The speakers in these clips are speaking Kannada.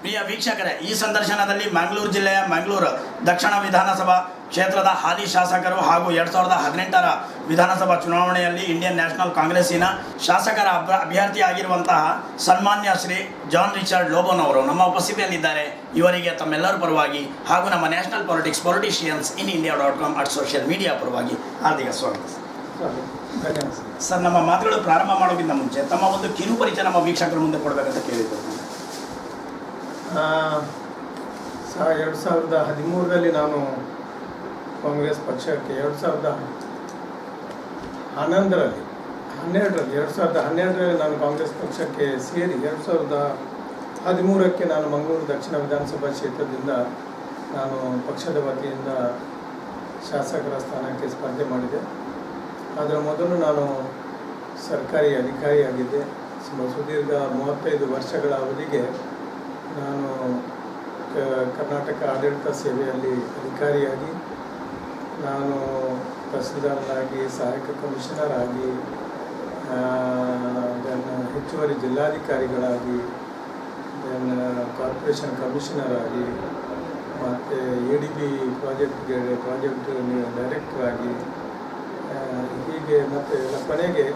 ಪ್ರಿಯ ವೀಕ್ಷಕರೇ, ಈ ಸಂದರ್ಶನದಲ್ಲಿ ಮಂಗಳೂರು ಜಿಲ್ಲೆಯ ಮಂಗಳೂರು ದಕ್ಷಿಣ ವಿಧಾನಸಭಾ ಕ್ಷೇತ್ರದ ಹಾಲಿ ಶಾಸಕರು ಹಾಗೂ ಎರಡ್ ಸಾವಿರದ ಹದಿನೆಂಟರ ವಿಧಾನಸಭಾ ಚುನಾವಣೆಯಲ್ಲಿ ಇಂಡಿಯನ್ ನ್ಯಾಷನಲ್ ಕಾಂಗ್ರೆಸ್ಸಿನ ಶಾಸಕರ ಅಭ್ಯ ಅಭ್ಯರ್ಥಿಯಾಗಿರುವಂತಹ ಸನ್ಮಾನ್ಯ ಶ್ರೀ ಜಾನ್ ರಿಚರ್ಡ್ ಲೋಬೋನ್ ಅವರು ನಮ್ಮ ಉಪಸ್ಥಿತಿಯಲ್ಲಿದ್ದಾರೆ ಇವರಿಗೆ ತಮ್ಮೆಲ್ಲರ ಪರವಾಗಿ ಹಾಗೂ ನಮ್ಮ national politics politicians in India dot com at social media ಪರವಾಗಿ ಹಾರ್ದಿಕ ಸ್ವಾಗತ ಸರ್. ನಮ್ಮ ಮಾತುಗಳು ಪ್ರಾರಂಭ ಮಾಡೋಕ್ಕಿಂತ ಮುಂಚೆ ತಮ್ಮ ಒಂದು ಕಿರುಪರಿಚಯ ನಮ್ಮ ವೀಕ್ಷಕರ ಮುಂದೆ ಕೊಡಬೇಕಂತ ಕೇಳಿದ್ದೇವೆ ಆ, ಸಾ ಎರಡು ಸಾವಿರದ ಹದಿಮೂರರಲ್ಲಿ ನಾನು ಕಾಂಗ್ರೆಸ್ ಪಕ್ಷಕ್ಕೆ ಎರಡು ಸಾವಿರದ ಹನ್ನೊಂದರಲ್ಲಿ ಹನ್ನೆರಡರಲ್ಲಿ ಎರಡು ಸಾವಿರದ ಹನ್ನೆರಡರಲ್ಲಿ ನಾನು ಕಾಂಗ್ರೆಸ್ ಪಕ್ಷಕ್ಕೆ ಸೇರಿ ಎರಡು ಸಾವಿರದ ಹದಿಮೂರಕ್ಕೆ ನಾನು ಮಂಗಳೂರು ದಕ್ಷಿಣ ವಿಧಾನಸಭಾ ಕ್ಷೇತ್ರದಿಂದ ನಾನು ಪಕ್ಷದ ವತಿಯಿಂದ ಶಾಸಕರ ಸ್ಥಾನಕ್ಕೆ ಸ್ಪರ್ಧೆ ಮಾಡಿದೆ. ಅದರ ಮೊದಲು ನಾನು ಸರ್ಕಾರಿ ಅಧಿಕಾರಿಯಾಗಿದ್ದೆ. ಸುಮಾರು ಸುದೀರ್ಘ ಮೂವತ್ತೈದು ವರ್ಷಗಳ ಅವಧಿಗೆ ನಾನು ಕರ್ನಾಟಕ ಆಡಳಿತ ಸೇವೆಯಲ್ಲಿ ಅಧಿಕಾರಿಯಾಗಿ, ನಾನು ತಹಸೀಲ್ದಾರರಾಗಿ ಸಹಾಯಕ ಕಮಿಷನರ್ ಆಗಿ ದೆನ್ ಹೆಚ್ಚುವರಿ ಜಿಲ್ಲಾಧಿಕಾರಿಗಳಾಗಿ, ದೆನ್ ಕಾರ್ಪೊರೇಷನ್ ಕಮಿಷನರ್ ಆಗಿ, ಮತ್ತು ಎ ಡಿ ಬಿ ಪ್ರಾಜೆಕ್ಟ್ಗೆ, ಪ್ರಾಜೆಕ್ಟ್ ಡೈರೆಕ್ಟರ್ ಹೀಗೆ ಮತ್ತು ಕೊನೆಗೆ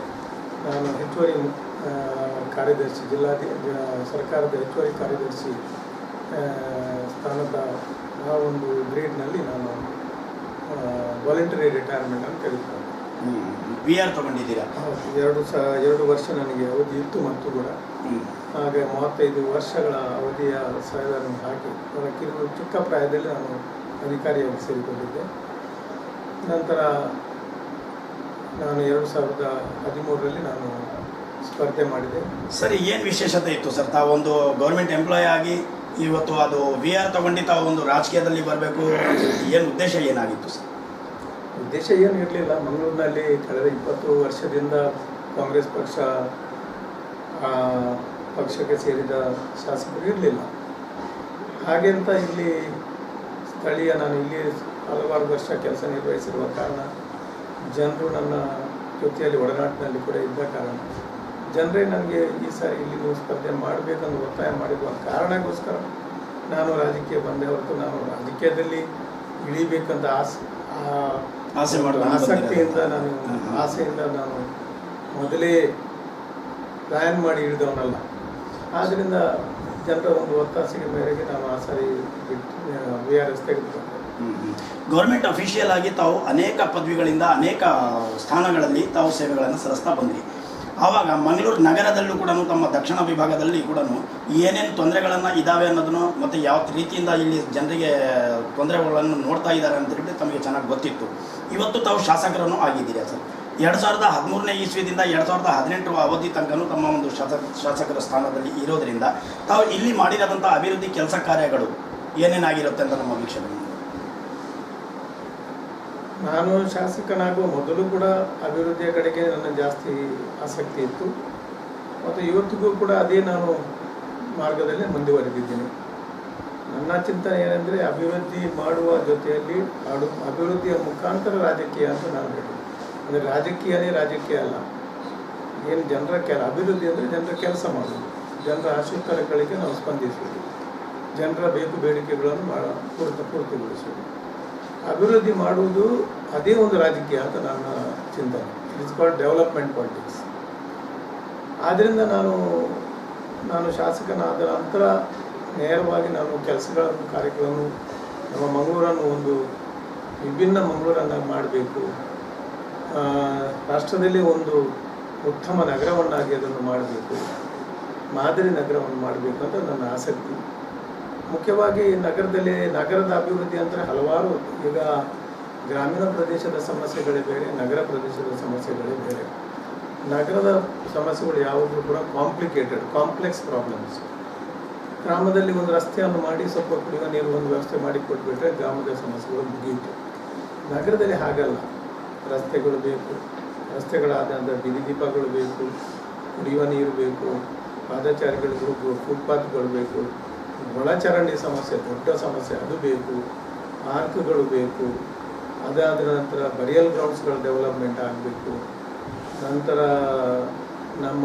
ನಾನು ಹೆಚ್ಚುವರಿ ಕಾರ್ಯದರ್ಶಿ ಜಿಲ್ಲಾಧಿ ಸರ್ಕಾರದ ಹೆಚ್ಚುವರಿ ಕಾರ್ಯದರ್ಶಿ ಸ್ಥಾನದ ಆ ಒಂದು ಗ್ರೇಡ್ನಲ್ಲಿ ನಾನು ವಾಲಂಟರಿ ಅಂತ ತೆಗೆದುಕೊಂಡೆ. ಬಿ ಆರ್ ತಗೊಂಡಿದ್ದೀರಾ? ಎರಡು ಸ ಎರಡು ವರ್ಷ ನನಗೆ ಅವಧಿ ಇತ್ತು ಮತ್ತು ಕೂಡ. ಹಾಗೆ ಮೂವತ್ತೈದು ವರ್ಷಗಳ ಅವಧಿಯ ಸೇವೆಯನ್ನು ಹಾಕಿ ನನ್ನ ಕಿರು ಚಿಕ್ಕ ಪ್ರಾಯದಲ್ಲಿ ನಾನು ಅಧಿಕಾರಿಯಾಗಿ ಸೇರಿಕೊಂಡಿದ್ದೆ. ನಂತರ ನಾನು ಎರಡು ಸಾವಿರದ ಹದಿಮೂರರಲ್ಲಿ ನಾನು ಸ್ಪರ್ಧೆ ಮಾಡಿದೆ. ಸರಿ ಏನು ವಿಶೇಷತೆ ಇತ್ತು ಸರ್? ತಾವೊಂದು ಗೌರ್ಮೆಂಟ್ ಎಂಪ್ಲಾಯ್ ಆಗಿ ಇವತ್ತು ಅದು ವಿ ಆರ್ ತಗೊಂಡು ತಾವು ಒಂದು ರಾಜಕೀಯದಲ್ಲಿ ಬರಬೇಕು. ಏನು ಉದ್ದೇಶ ಏನಾಗಿತ್ತು ಸರ್? ಉದ್ದೇಶ ಏನು ಇರಲಿಲ್ಲ. ಮಂಗಳೂರಿನಲ್ಲಿ ಕಳೆದ ಇಪ್ಪತ್ತು ವರ್ಷದಿಂದ ಕಾಂಗ್ರೆಸ್ ಪಕ್ಷ ಪಕ್ಷಕ್ಕೆ ಸೇರಿದ ಶಾಸಕರು ಇರಲಿಲ್ಲ. ಹಾಗೆಂತ ಇಲ್ಲಿ ಸ್ಥಳೀಯ ನಾನು ಇಲ್ಲಿ ಹಲವಾರು ವರ್ಷ ಕೆಲಸ ನಿರ್ವಹಿಸಿರುವ ಕಾರಣ ಜನರು ನನ್ನ ಜೊತೆಯಲ್ಲಿ ಒಡನಾಟಿನಲ್ಲಿ ಕೂಡ ಇದ್ದ ಕಾರಣ. ಜನರೇ ನನಗೆ ಈ ಸಾರಿ ಇಲ್ಲಿ ನೀವು ಸ್ಪರ್ಧೆ ಮಾಡಬೇಕಂದು ಒತ್ತಾಯ ಮಾಡಿರುವ ಕಾರಣಕ್ಕೋಸ್ಕರ ನಾನು ರಾಜಕೀಯ ಬಂದೆ ಹೊರತು ನಾನು ರಾಜಕೀಯದಲ್ಲಿ ಇಳಿಬೇಕಂತ ಆಸೆ ಆಸೆ ಆಸಕ್ತಿ ಆಸಕ್ತಿಯಿಂದ ನಾನು. ಆಸೆಯಿಂದ ನಾನು ಮೊದಲೇ ಪ್ಲ್ಯಾನ್ ಮಾಡಿ ಇಳಿದವನಲ್ಲ. ಆದ್ದರಿಂದ ಜನರ ಒಂದು ಒತ್ತಾಸೆಗೆ ಮೇರೆಗೆ ನಾನು ಆ ಸಾರಿ ವಿ ಆರ್ ಎಸ್ ತೆಗೆದುಕೊಂಡೆ. ಗೌರ್ಮೆಂಟ್ ಅಫಿಷಿಯಲ್ ಆಗಿ ತಾವು ಅನೇಕ ಪದವಿಗಳಿಂದ ಅನೇಕ ಸ್ಥಾನಗಳಲ್ಲಿ ತಾವು ಸೇವೆಗಳನ್ನು ಸಲ್ಲಿಸ್ತಾ ಬಂದ್ರಿ. ಆವಾಗ ಮಂಗಳೂರು ನಗರದಲ್ಲೂ ಕೂಡ ತಮ್ಮ ದಕ್ಷಿಣ ವಿಭಾಗದಲ್ಲಿ ಕೂಡ ಏನೇನು ತೊಂದರೆಗಳನ್ನು ಇದ್ದಾವೆ ಅನ್ನೋದನ್ನು ಮತ್ತು ಯಾವ ರೀತಿಯಿಂದ ಇಲ್ಲಿ ಜನರಿಗೆ ತೊಂದರೆಗಳನ್ನು ನೋಡ್ತಾ ಇದ್ದಾರೆ ಅಂತ ಹೇಳಿ ತಮಗೆ ಚೆನ್ನಾಗಿ ಗೊತ್ತಿತ್ತು. ಇವತ್ತು ತಾವು ಶಾಸಕರನ್ನು ಆಗಿದ್ದೀರಾ ಸರ್? ಎರಡು ಸಾವಿರದ ಹದಿಮೂರನೇ ಇಸ್ವಿದಿಂದ ಎರಡು ಸಾವಿರದ ಹದಿನೆಂಟು ಅವಧಿ ತನಕನೂ ತಮ್ಮ ಒಂದು ಶಾಸಕ, ಶಾಸಕರ ಸ್ಥಾನದಲ್ಲಿ ಇರೋದರಿಂದ ತಾವು ಇಲ್ಲಿ ಮಾಡಿರೋದಂಥ ಅಭಿವೃದ್ಧಿ ಕೆಲಸ ಕಾರ್ಯಗಳು ಏನೇನಾಗಿರುತ್ತೆ ಅಂತ ನಮ್ಮ ವೀಕ್ಷಕರು. ನಾನು ಶಾಸಕನಾಗುವ ಮೊದಲು ಕೂಡ ಅಭಿವೃದ್ಧಿಯ ಕಡೆಗೆ ನನ್ನ ಜಾಸ್ತಿ ಆಸಕ್ತಿ ಇತ್ತು. ಮತ್ತು ಇವತ್ತಿಗೂ ಕೂಡ ಅದೇ ನಾನು ಮಾರ್ಗದಲ್ಲಿ ಮುಂದುವರೆದಿದ್ದೀನಿ. ನನ್ನ ಚಿಂತನೆ ಏನೆಂದರೆ ಅಭಿವೃದ್ಧಿ ಮಾಡುವ ಜೊತೆಯಲ್ಲಿ ಆಡು ಅಭಿವೃದ್ಧಿಯ ಮುಖಾಂತರ ರಾಜಕೀಯ ಅಂತ ನಾನು ಹೇಳಿ ಅಂದರೆ ರಾಜಕೀಯನೇ ರಾಜಕೀಯ ಅಲ್ಲ. ಏನು ಜನರ ಕೆಲ, ಅಭಿವೃದ್ಧಿ ಅಂದರೆ ಜನರ ಕೆಲಸ ಮಾಡೋದು ಜನರ ಆಶೋತ್ತರಗಳಿಗೆ ನಾವು ಸ್ಪಂದಿಸುವುದು. ಜನರ ಬೇಕು ಬೇಡಿಕೆಗಳನ್ನು ಮಾಡ ಪೂರ್ತ, ಪೂರ್ತಿಗೊಳಿಸುವುದು. ಅಭಿವೃದ್ಧಿ ಮಾಡುವುದು ಅದೇ ಒಂದು ರಾಜಕೀಯ ಅಂತ ನನ್ನ ಚಿಂತನೆ. ಇಟ್ಸ್ ಕಾಲ್ಡ್ ಡೆವಲಪ್ಮೆಂಟ್ ಪಾಲಿಟಿಕ್ಸ್ ಆದ್ದರಿಂದ ನಾನು ನಾನು ಶಾಸಕನಾದ ನಂತರ ನೇರವಾಗಿ ನಾನು ಕೆಲಸಗಳನ್ನು ಕಾರ್ಯಗಳನ್ನು ನಮ್ಮ ಮಂಗಳೂರನ್ನು ಒಂದು ವಿಭಿನ್ನ ಮಂಗಳೂರನ್ನಾಗಿ ಮಾಡಬೇಕು. ರಾಷ್ಟ್ರದಲ್ಲಿ ಒಂದು ಉತ್ತಮ ನಗರವನ್ನಾಗಿ ಅದನ್ನು ಮಾಡಬೇಕು. ಮಾದರಿ ನಗರವನ್ನು ಮಾಡಬೇಕು ಅಂತ ನನ್ನ ಆಸಕ್ತಿ. ಮುಖ್ಯವಾಗಿ ನಗರದಲ್ಲಿ, ನಗರದ ಅಭಿವೃದ್ಧಿ ಅಂದರೆ ಹಲವಾರು, ಈಗ ಗ್ರಾಮೀಣ ಪ್ರದೇಶದ ಸಮಸ್ಯೆಗಳೇ ಬೇರೆ, ನಗರ ಪ್ರದೇಶದ ಸಮಸ್ಯೆಗಳೇ ಬೇರೆ. ನಗರದ ಸಮಸ್ಯೆಗಳು ಯಾವುದೂ ಕೂಡ ಕಾಂಪ್ಲಿಕೇಟೆಡ್ ಕಾಂಪ್ಲೆಕ್ಸ್ ಪ್ರಾಬ್ಲಮ್ಸ್ ಗ್ರಾಮದಲ್ಲಿ ಒಂದು ರಸ್ತೆಯನ್ನು ಮಾಡಿ ಸ್ವಲ್ಪ ಕುಡಿಯುವ ನೀರು ಒಂದು ವ್ಯವಸ್ಥೆ ಮಾಡಿ ಕೊಟ್ಬಿಟ್ರೆ ಗ್ರಾಮದ ಸಮಸ್ಯೆಗಳು ಮುಗಿಯಿತು. ನಗರದಲ್ಲಿ ಹಾಗಲ್ಲ. ರಸ್ತೆಗಳು ಬೇಕು. ರಸ್ತೆಗಳಾದಂಥ ಬಿದಿ ದೀಪಗಳು ಬೇಕು, ಕುಡಿಯುವ ನೀರು ಬೇಕು ಪಾದಚಾರಿಗಳಿಗೂ ಫುಟ್ಪಾತ್ಗಳು ಬೇಕು. ಒಳಚರಂಡಿ ಸಮಸ್ಯೆ ದೊಡ್ಡ ಸಮಸ್ಯೆ ಅದು ಬೇಕು. ಪಾರ್ಕ್ಗಳು ಬೇಕು. ಅದಾದ ನಂತರ ಬರಿಯಲ್ ಗ್ರೌಂಡ್ಸ್ಗಳು ಡೆವಲಪ್ಮೆಂಟ್ ಆಗಬೇಕು. ನಂತರ ನಮ್ಮ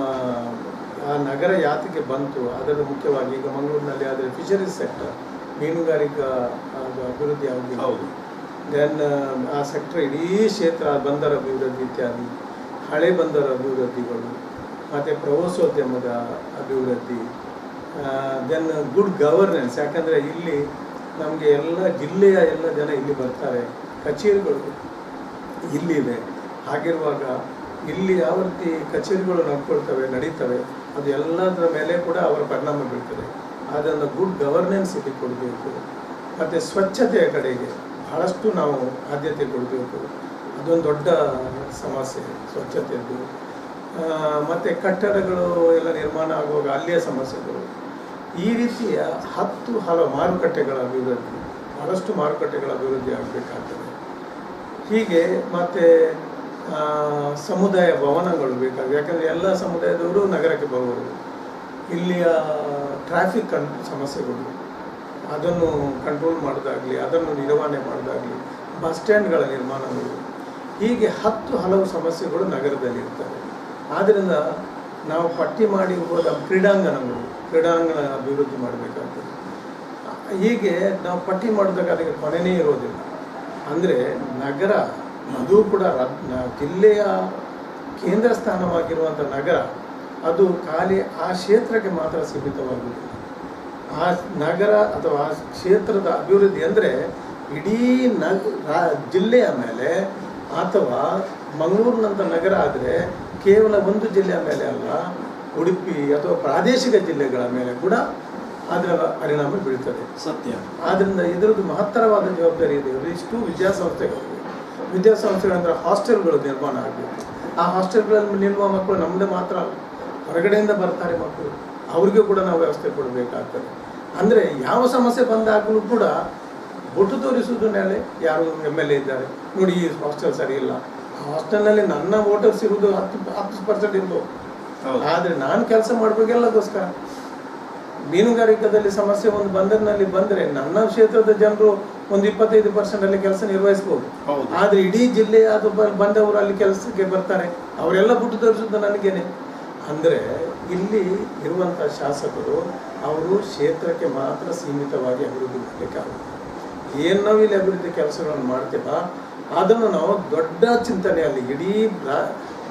ಆ ನಗರ ಯಾತಕ್ಕೆ ಬಂತು. ಅದರ ಮುಖ್ಯವಾಗಿ ಈಗ ಮಂಗಳೂರಿನಲ್ಲಿ ಆದರೆ ಫಿಷರೀಸ್ ಸೆಕ್ಟರ್ ಮೀನುಗಾರಿಕಾ ಅದು ಅಭಿವೃದ್ಧಿ ಆಗಿದೆ. ಹೌದು. ದೆನ್ ಆ ಸೆಕ್ಟರ್ ಇಡೀ ಕ್ಷೇತ್ರ ಬಂದರ ಅಭಿವೃದ್ಧಿ ಇತ್ಯಾದಿ ಹಳೆ ಬಂದರ ಅಭಿವೃದ್ಧಿಗಳು ಮತ್ತು ಪ್ರವಾಸೋದ್ಯಮದ ಅಭಿವೃದ್ಧಿ. ದೆನ್ ಗುಡ್ ಗವರ್ನೆನ್ಸ್ ಯಾಕಂದರೆ ಇಲ್ಲಿ ನಮಗೆ ಎಲ್ಲ ಜಿಲ್ಲೆಯ ಎಲ್ಲ ಜನ ಇಲ್ಲಿ ಬರ್ತಾರೆ. ಕಚೇರಿಗಳು ಇಲ್ಲಿದೆ ಹಾಗಿರುವಾಗ ಇಲ್ಲಿ ಯಾವ ರೀತಿ ಕಚೇರಿಗಳು ನಡ್ಕೊಳ್ತವೆ, ನಡೀತವೆ, ಅದು ಎಲ್ಲದರ ಮೇಲೆ ಕೂಡ ಅವರ ಪರಿಣಾಮ ಬೀಳ್ತದೆ. ಅದನ್ನು ಗುಡ್ ಗವರ್ನೆನ್ಸ್ ಇಲ್ಲಿ ಕೊಡಬೇಕು. ಮತ್ತು ಸ್ವಚ್ಛತೆಯ ಕಡೆಗೆ ಬಹಳಷ್ಟು ನಾವು ಆದ್ಯತೆ ಕೊಡಬೇಕು. ಅದೊಂದು ದೊಡ್ಡ ಸಮಸ್ಯೆ ಸ್ವಚ್ಛತೆಯದ್ದು. ಮತ್ತೆ ಕಟ್ಟಡಗಳು ಎಲ್ಲ ನಿರ್ಮಾಣ ಆಗುವಾಗ ಅಲ್ಲಿಯ ಸಮಸ್ಯೆಗಳು. ಈ ರೀತಿಯ ಹತ್ತು ಹಲವು ಮಾರುಕಟ್ಟೆಗಳ ಅಭಿವೃದ್ಧಿ, ಬಹಳಷ್ಟು ಮಾರುಕಟ್ಟೆಗಳ ಅಭಿವೃದ್ಧಿ ಆಗಬೇಕಾಗ್ತದೆ. ಹೀಗೆ ಮತ್ತು ಸಮುದಾಯ ಭವನಗಳು ಬೇಕಾಗಿ ಯಾಕಂದರೆ ಎಲ್ಲ ಸಮುದಾಯದವರು ನಗರಕ್ಕೆ ಬರುವರು. ಇಲ್ಲಿಯ ಟ್ರಾಫಿಕ್ ಕನ್ ಸಮಸ್ಯೆಗಳು. ಅದನ್ನು ಕಂಟ್ರೋಲ್ ಮಾಡೋದಾಗಲಿ, ಅದನ್ನು ನಿರ್ವಹಣೆ ಮಾಡೋದಾಗಲಿ, ಬಸ್ ಸ್ಟ್ಯಾಂಡ್ಗಳ ನಿರ್ಮಾಣಗಳು. ಹೀಗೆ ಹತ್ತು ಹಲವು ಸಮಸ್ಯೆಗಳು ನಗರದಲ್ಲಿ ಇರ್ತವೆ ಆದ್ದರಿಂದ ನಾವು ಪಟ್ಟಿ ಮಾಡಿ ಹೋದ ಕ್ರೀಡಾಂಗಣಗಳು, ಕ್ರೀಡಾಂಗಣ ಅಭಿವೃದ್ಧಿ ಮಾಡಬೇಕಾಗ್ತದೆ. ಹೀಗೆ ನಾವು ಪಟ್ಟಿ ಮಾಡಿದಾಗ ಅದಕ್ಕೆ ಕೊನೆಯೇ ಇರೋದಿಲ್ಲ. ಅಂದರೆ ನಗರ, ಅದು ಕೂಡ ಜಿಲ್ಲೆಯ ಕೇಂದ್ರ ಸ್ಥಾನವಾಗಿರುವಂಥ ನಗರ, ಅದು ಖಾಲಿ ಆ ಕ್ಷೇತ್ರಕ್ಕೆ ಮಾತ್ರ ಸೀಮಿತವಾಗುವುದಿಲ್ಲ ಆ ನಗರ ಅಥವಾ ಆ ಕ್ಷೇತ್ರದ ಅಭಿವೃದ್ಧಿ ಅಂದರೆ ಇಡೀ ನಗ ಜಿಲ್ಲೆಯ ಮೇಲೆ ಅಥವಾ ಮಂಗಳೂರಿನಂಥ ನಗರ ಆದರೆ ಕೇವಲ ಒಂದು ಜಿಲ್ಲೆಯ ಮೇಲೆ ಅಲ್ಲ ಉಡುಪಿ ಅಥವಾ ಪ್ರಾದೇಶಿಕ ಜಿಲ್ಲೆಗಳ ಮೇಲೆ ಕೂಡ ಅದರ ಪರಿಣಾಮ ಬೀಳುತ್ತದೆ ಸತ್ಯ. ಆದ್ದರಿಂದ ಇದರದ್ದು ಮಹತ್ತರವಾದ ಜವಾಬ್ದಾರಿ ಇದೆ. ಇಷ್ಟು ವಿದ್ಯಾಸಂಸ್ಥೆಗಳಿವೆ. ವಿದ್ಯಾಸಂಸ್ಥೆಗಳಂದ್ರೆ ಹಾಸ್ಟೆಲ್ಗಳು ನಿರ್ಮಾಣ ಆಗಬೇಕು. ಆ ಹಾಸ್ಟೆಲ್ಗಳಲ್ಲಿ ನಿಲ್ಲುವ ಮಕ್ಕಳು ನಮ್ಮದೇ ಮಾತ್ರ ಅಲ್ಲ. ಹೊರಗಡೆಯಿಂದ ಬರ್ತಾರೆ ಮಕ್ಕಳು. ಅವ್ರಿಗೂ ಕೂಡ ನಾವು ವ್ಯವಸ್ಥೆ ಕೊಡಬೇಕಾಗ್ತದೆ. ಅಂದರೆ ಯಾವ ಸಮಸ್ಯೆ ಬಂದಾಗಲೂ ಕೂಡ ಬೊಟ್ಟು ತೋರಿಸುವುದು ಮೇಲೆ ಯಾರು ಎಂ ಎಲ್ ಎ ಇದ್ದಾರೆ. ನೋಡಿ ಈ ಹಾಸ್ಟೆಲ್ ಸರಿ ಇಲ್ಲ. ಹಾಸ್ಟೆಲ್ನಲ್ಲಿ ನನ್ನ ವೋಟರ್ಸ್ ಇರುವುದು ಹತ್ತು ಹತ್ತು ಪರ್ಸೆಂಟ್ ಇರ್ಬೋದು. ಆದರೆ ನಾನು ಕೆಲಸ ಮಾಡಬೇಕೆಲ್ಲದೋಸ್ಕರ ಮೀನುಗಾರಿಕೆದಲ್ಲಿ ಸಮಸ್ಯೆ ಒಂದು ಬಂದರಿನಲ್ಲಿ ಬಂದರೆ ನನ್ನ ಕ್ಷೇತ್ರದ ಜನರು ಒಂದು ಇಪ್ಪತ್ತೈದು ಪರ್ಸೆಂಟ್ ಅಲ್ಲಿ ಕೆಲಸ ನಿರ್ವಹಿಸ್ಬೋದು. ಹೌದು. ಆದರೆ ಇಡೀ ಜಿಲ್ಲೆ ಅದು ಬಂದವರು ಅಲ್ಲಿ ಕೆಲಸಕ್ಕೆ ಬರ್ತಾರೆ. ಅವರೆಲ್ಲ ಬಿಟ್ಟು ತೋರಿಸೋದು ನನಗೇನೆ. ಅಂದರೆ ಇಲ್ಲಿ ಇರುವಂಥ ಶಾಸಕರು ಅವರು ಕ್ಷೇತ್ರಕ್ಕೆ ಮಾತ್ರ ಸೀಮಿತವಾಗಿ ಅಭಿವೃದ್ಧಿ ಮಾಡಲಿಕ್ಕಾಗುತ್ತೆ ಏನು ನಾವು ಇಲ್ಲಿ ಅಭಿವೃದ್ಧಿ ಕೆಲಸಗಳನ್ನು ಮಾಡ್ತೇವ ಅದನ್ನು ನಾವು ದೊಡ್ಡ ಚಿಂತನೆಯಲ್ಲಿ ಇಡೀ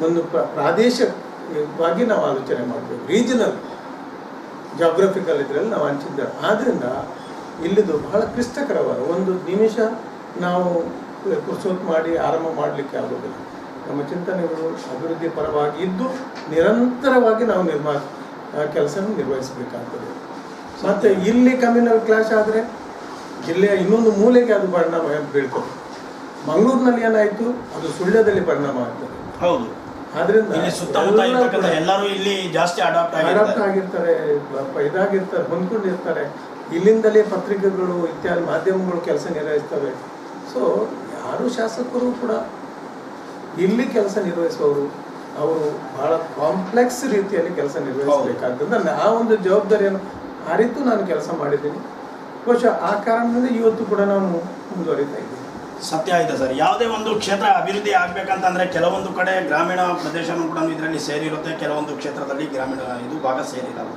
ಒಂದು ಪ್ರ- ಪ್ರಾದೇಶಿಕವಾಗಿ ನಾವು ಆಲೋಚನೆ ಮಾಡಬೇಕು. ರೀಜನಲ್ ಜಾಗ್ರಫಿಕಲ್ ಇದರಲ್ಲಿ ನಾವು ಹಂಚಿದ್ದೇವೆ ಆದ್ದರಿಂದ ಇಲ್ಲಿದು ಬಹಳ ಕ್ಲಿಷ್ಟಕರವಾದ ಒಂದು ನಿಮಿಷ ನಾವು ಕುರ್ಸೋತ್ ಮಾಡಿ ಆರಂಭ ಮಾಡಲಿಕ್ಕೆ ಆಗೋದಿಲ್ಲ. ನಮ್ಮ ಚಿಂತನೆಗಳು ಅಭಿವೃದ್ಧಿ ಪರವಾಗಿ ಇದ್ದು ನಿರಂತರವಾಗಿ ನಾವು ನಿರ್ಮಾ ಕೆಲಸ ನಿರ್ವಹಿಸಬೇಕಾಗ್ತದೆ. ಮತ್ತು ಇಲ್ಲಿ ಕಮ್ಯುನಲ್ ಕ್ಲಾಶ್ ಆದರೆ ಜಿಲ್ಲೆಯ ಇನ್ನೊಂದು ಮೂಲೆಗೆ ಅದು ಪರಿಣಾಮ ಬೀಳ್ತದೆ ಮಂಗಳೂರಿನಲ್ಲಿ ಏನಾಯ್ತು? ಅದು ಸುಳ್ಯದಲ್ಲಿ ಪರಿಣಾಮ ಆಗ್ತದೆ. ಹೌದು. ಆದ್ರಿಂದ ಎಲ್ಲರೂ ಇಲ್ಲಿ ಜಾಸ್ತಿ ಅಡಾಪ್ಟ್ ಆಗಿರ್ತಾರೆ. ಇದಾಗಿರ್ತಾರೆ ಹೊಂದ್ಕೊಂಡಿರ್ತಾರೆ. ಇಲ್ಲಿಂದಲೇ ಪತ್ರಿಕೆಗಳು ಇತ್ಯಾದಿ ಮಾಧ್ಯಮಗಳು ಕೆಲಸ ನಿರ್ವಹಿಸ್ತವೆ. ಸೊ ಯಾರು ಶಾಸಕರು ಕೂಡ ಇಲ್ಲಿ ಕೆಲಸ ನಿರ್ವಹಿಸುವವರು ಅವರು ಬಹಳ ಕಾಂಪ್ಲೆಕ್ಸ್ ರೀತಿಯಲ್ಲಿ ಕೆಲಸ ನಿರ್ವಹಿಸಬೇಕಾದ್ದರಿಂದ ಆ ಒಂದು ಜವಾಬ್ದಾರಿಯನ್ನು ಅರಿತು ನಾನು ಕೆಲಸ ಮಾಡಿದ್ದೀನಿ. ಬಹುಶಃ ಆ ಕಾರಣದಿಂದ ಇವತ್ತು ಕೂಡ ನಾನು ಮುಂದುವರಿತಾ ಇದ್ದೀನಿ ಸತ್ಯ ಆಯಿತು ಸರ್? ಯಾವುದೇ ಒಂದು ಕ್ಷೇತ್ರ ಅಭಿವೃದ್ಧಿ ಆಗ್ಬೇಕಂತಂದ್ರೆ ಕೆಲವೊಂದು ಕಡೆ ಗ್ರಾಮೀಣ ಪ್ರದೇಶನೂ ಕೂಡ ಇದರಲ್ಲಿ ಸೇರಿರುತ್ತೆ. ಕೆಲವೊಂದು ಕ್ಷೇತ್ರದಲ್ಲಿ ಗ್ರಾಮೀಣ ಇದು ಭಾಗ ಸೇರಿರಲ್ಲ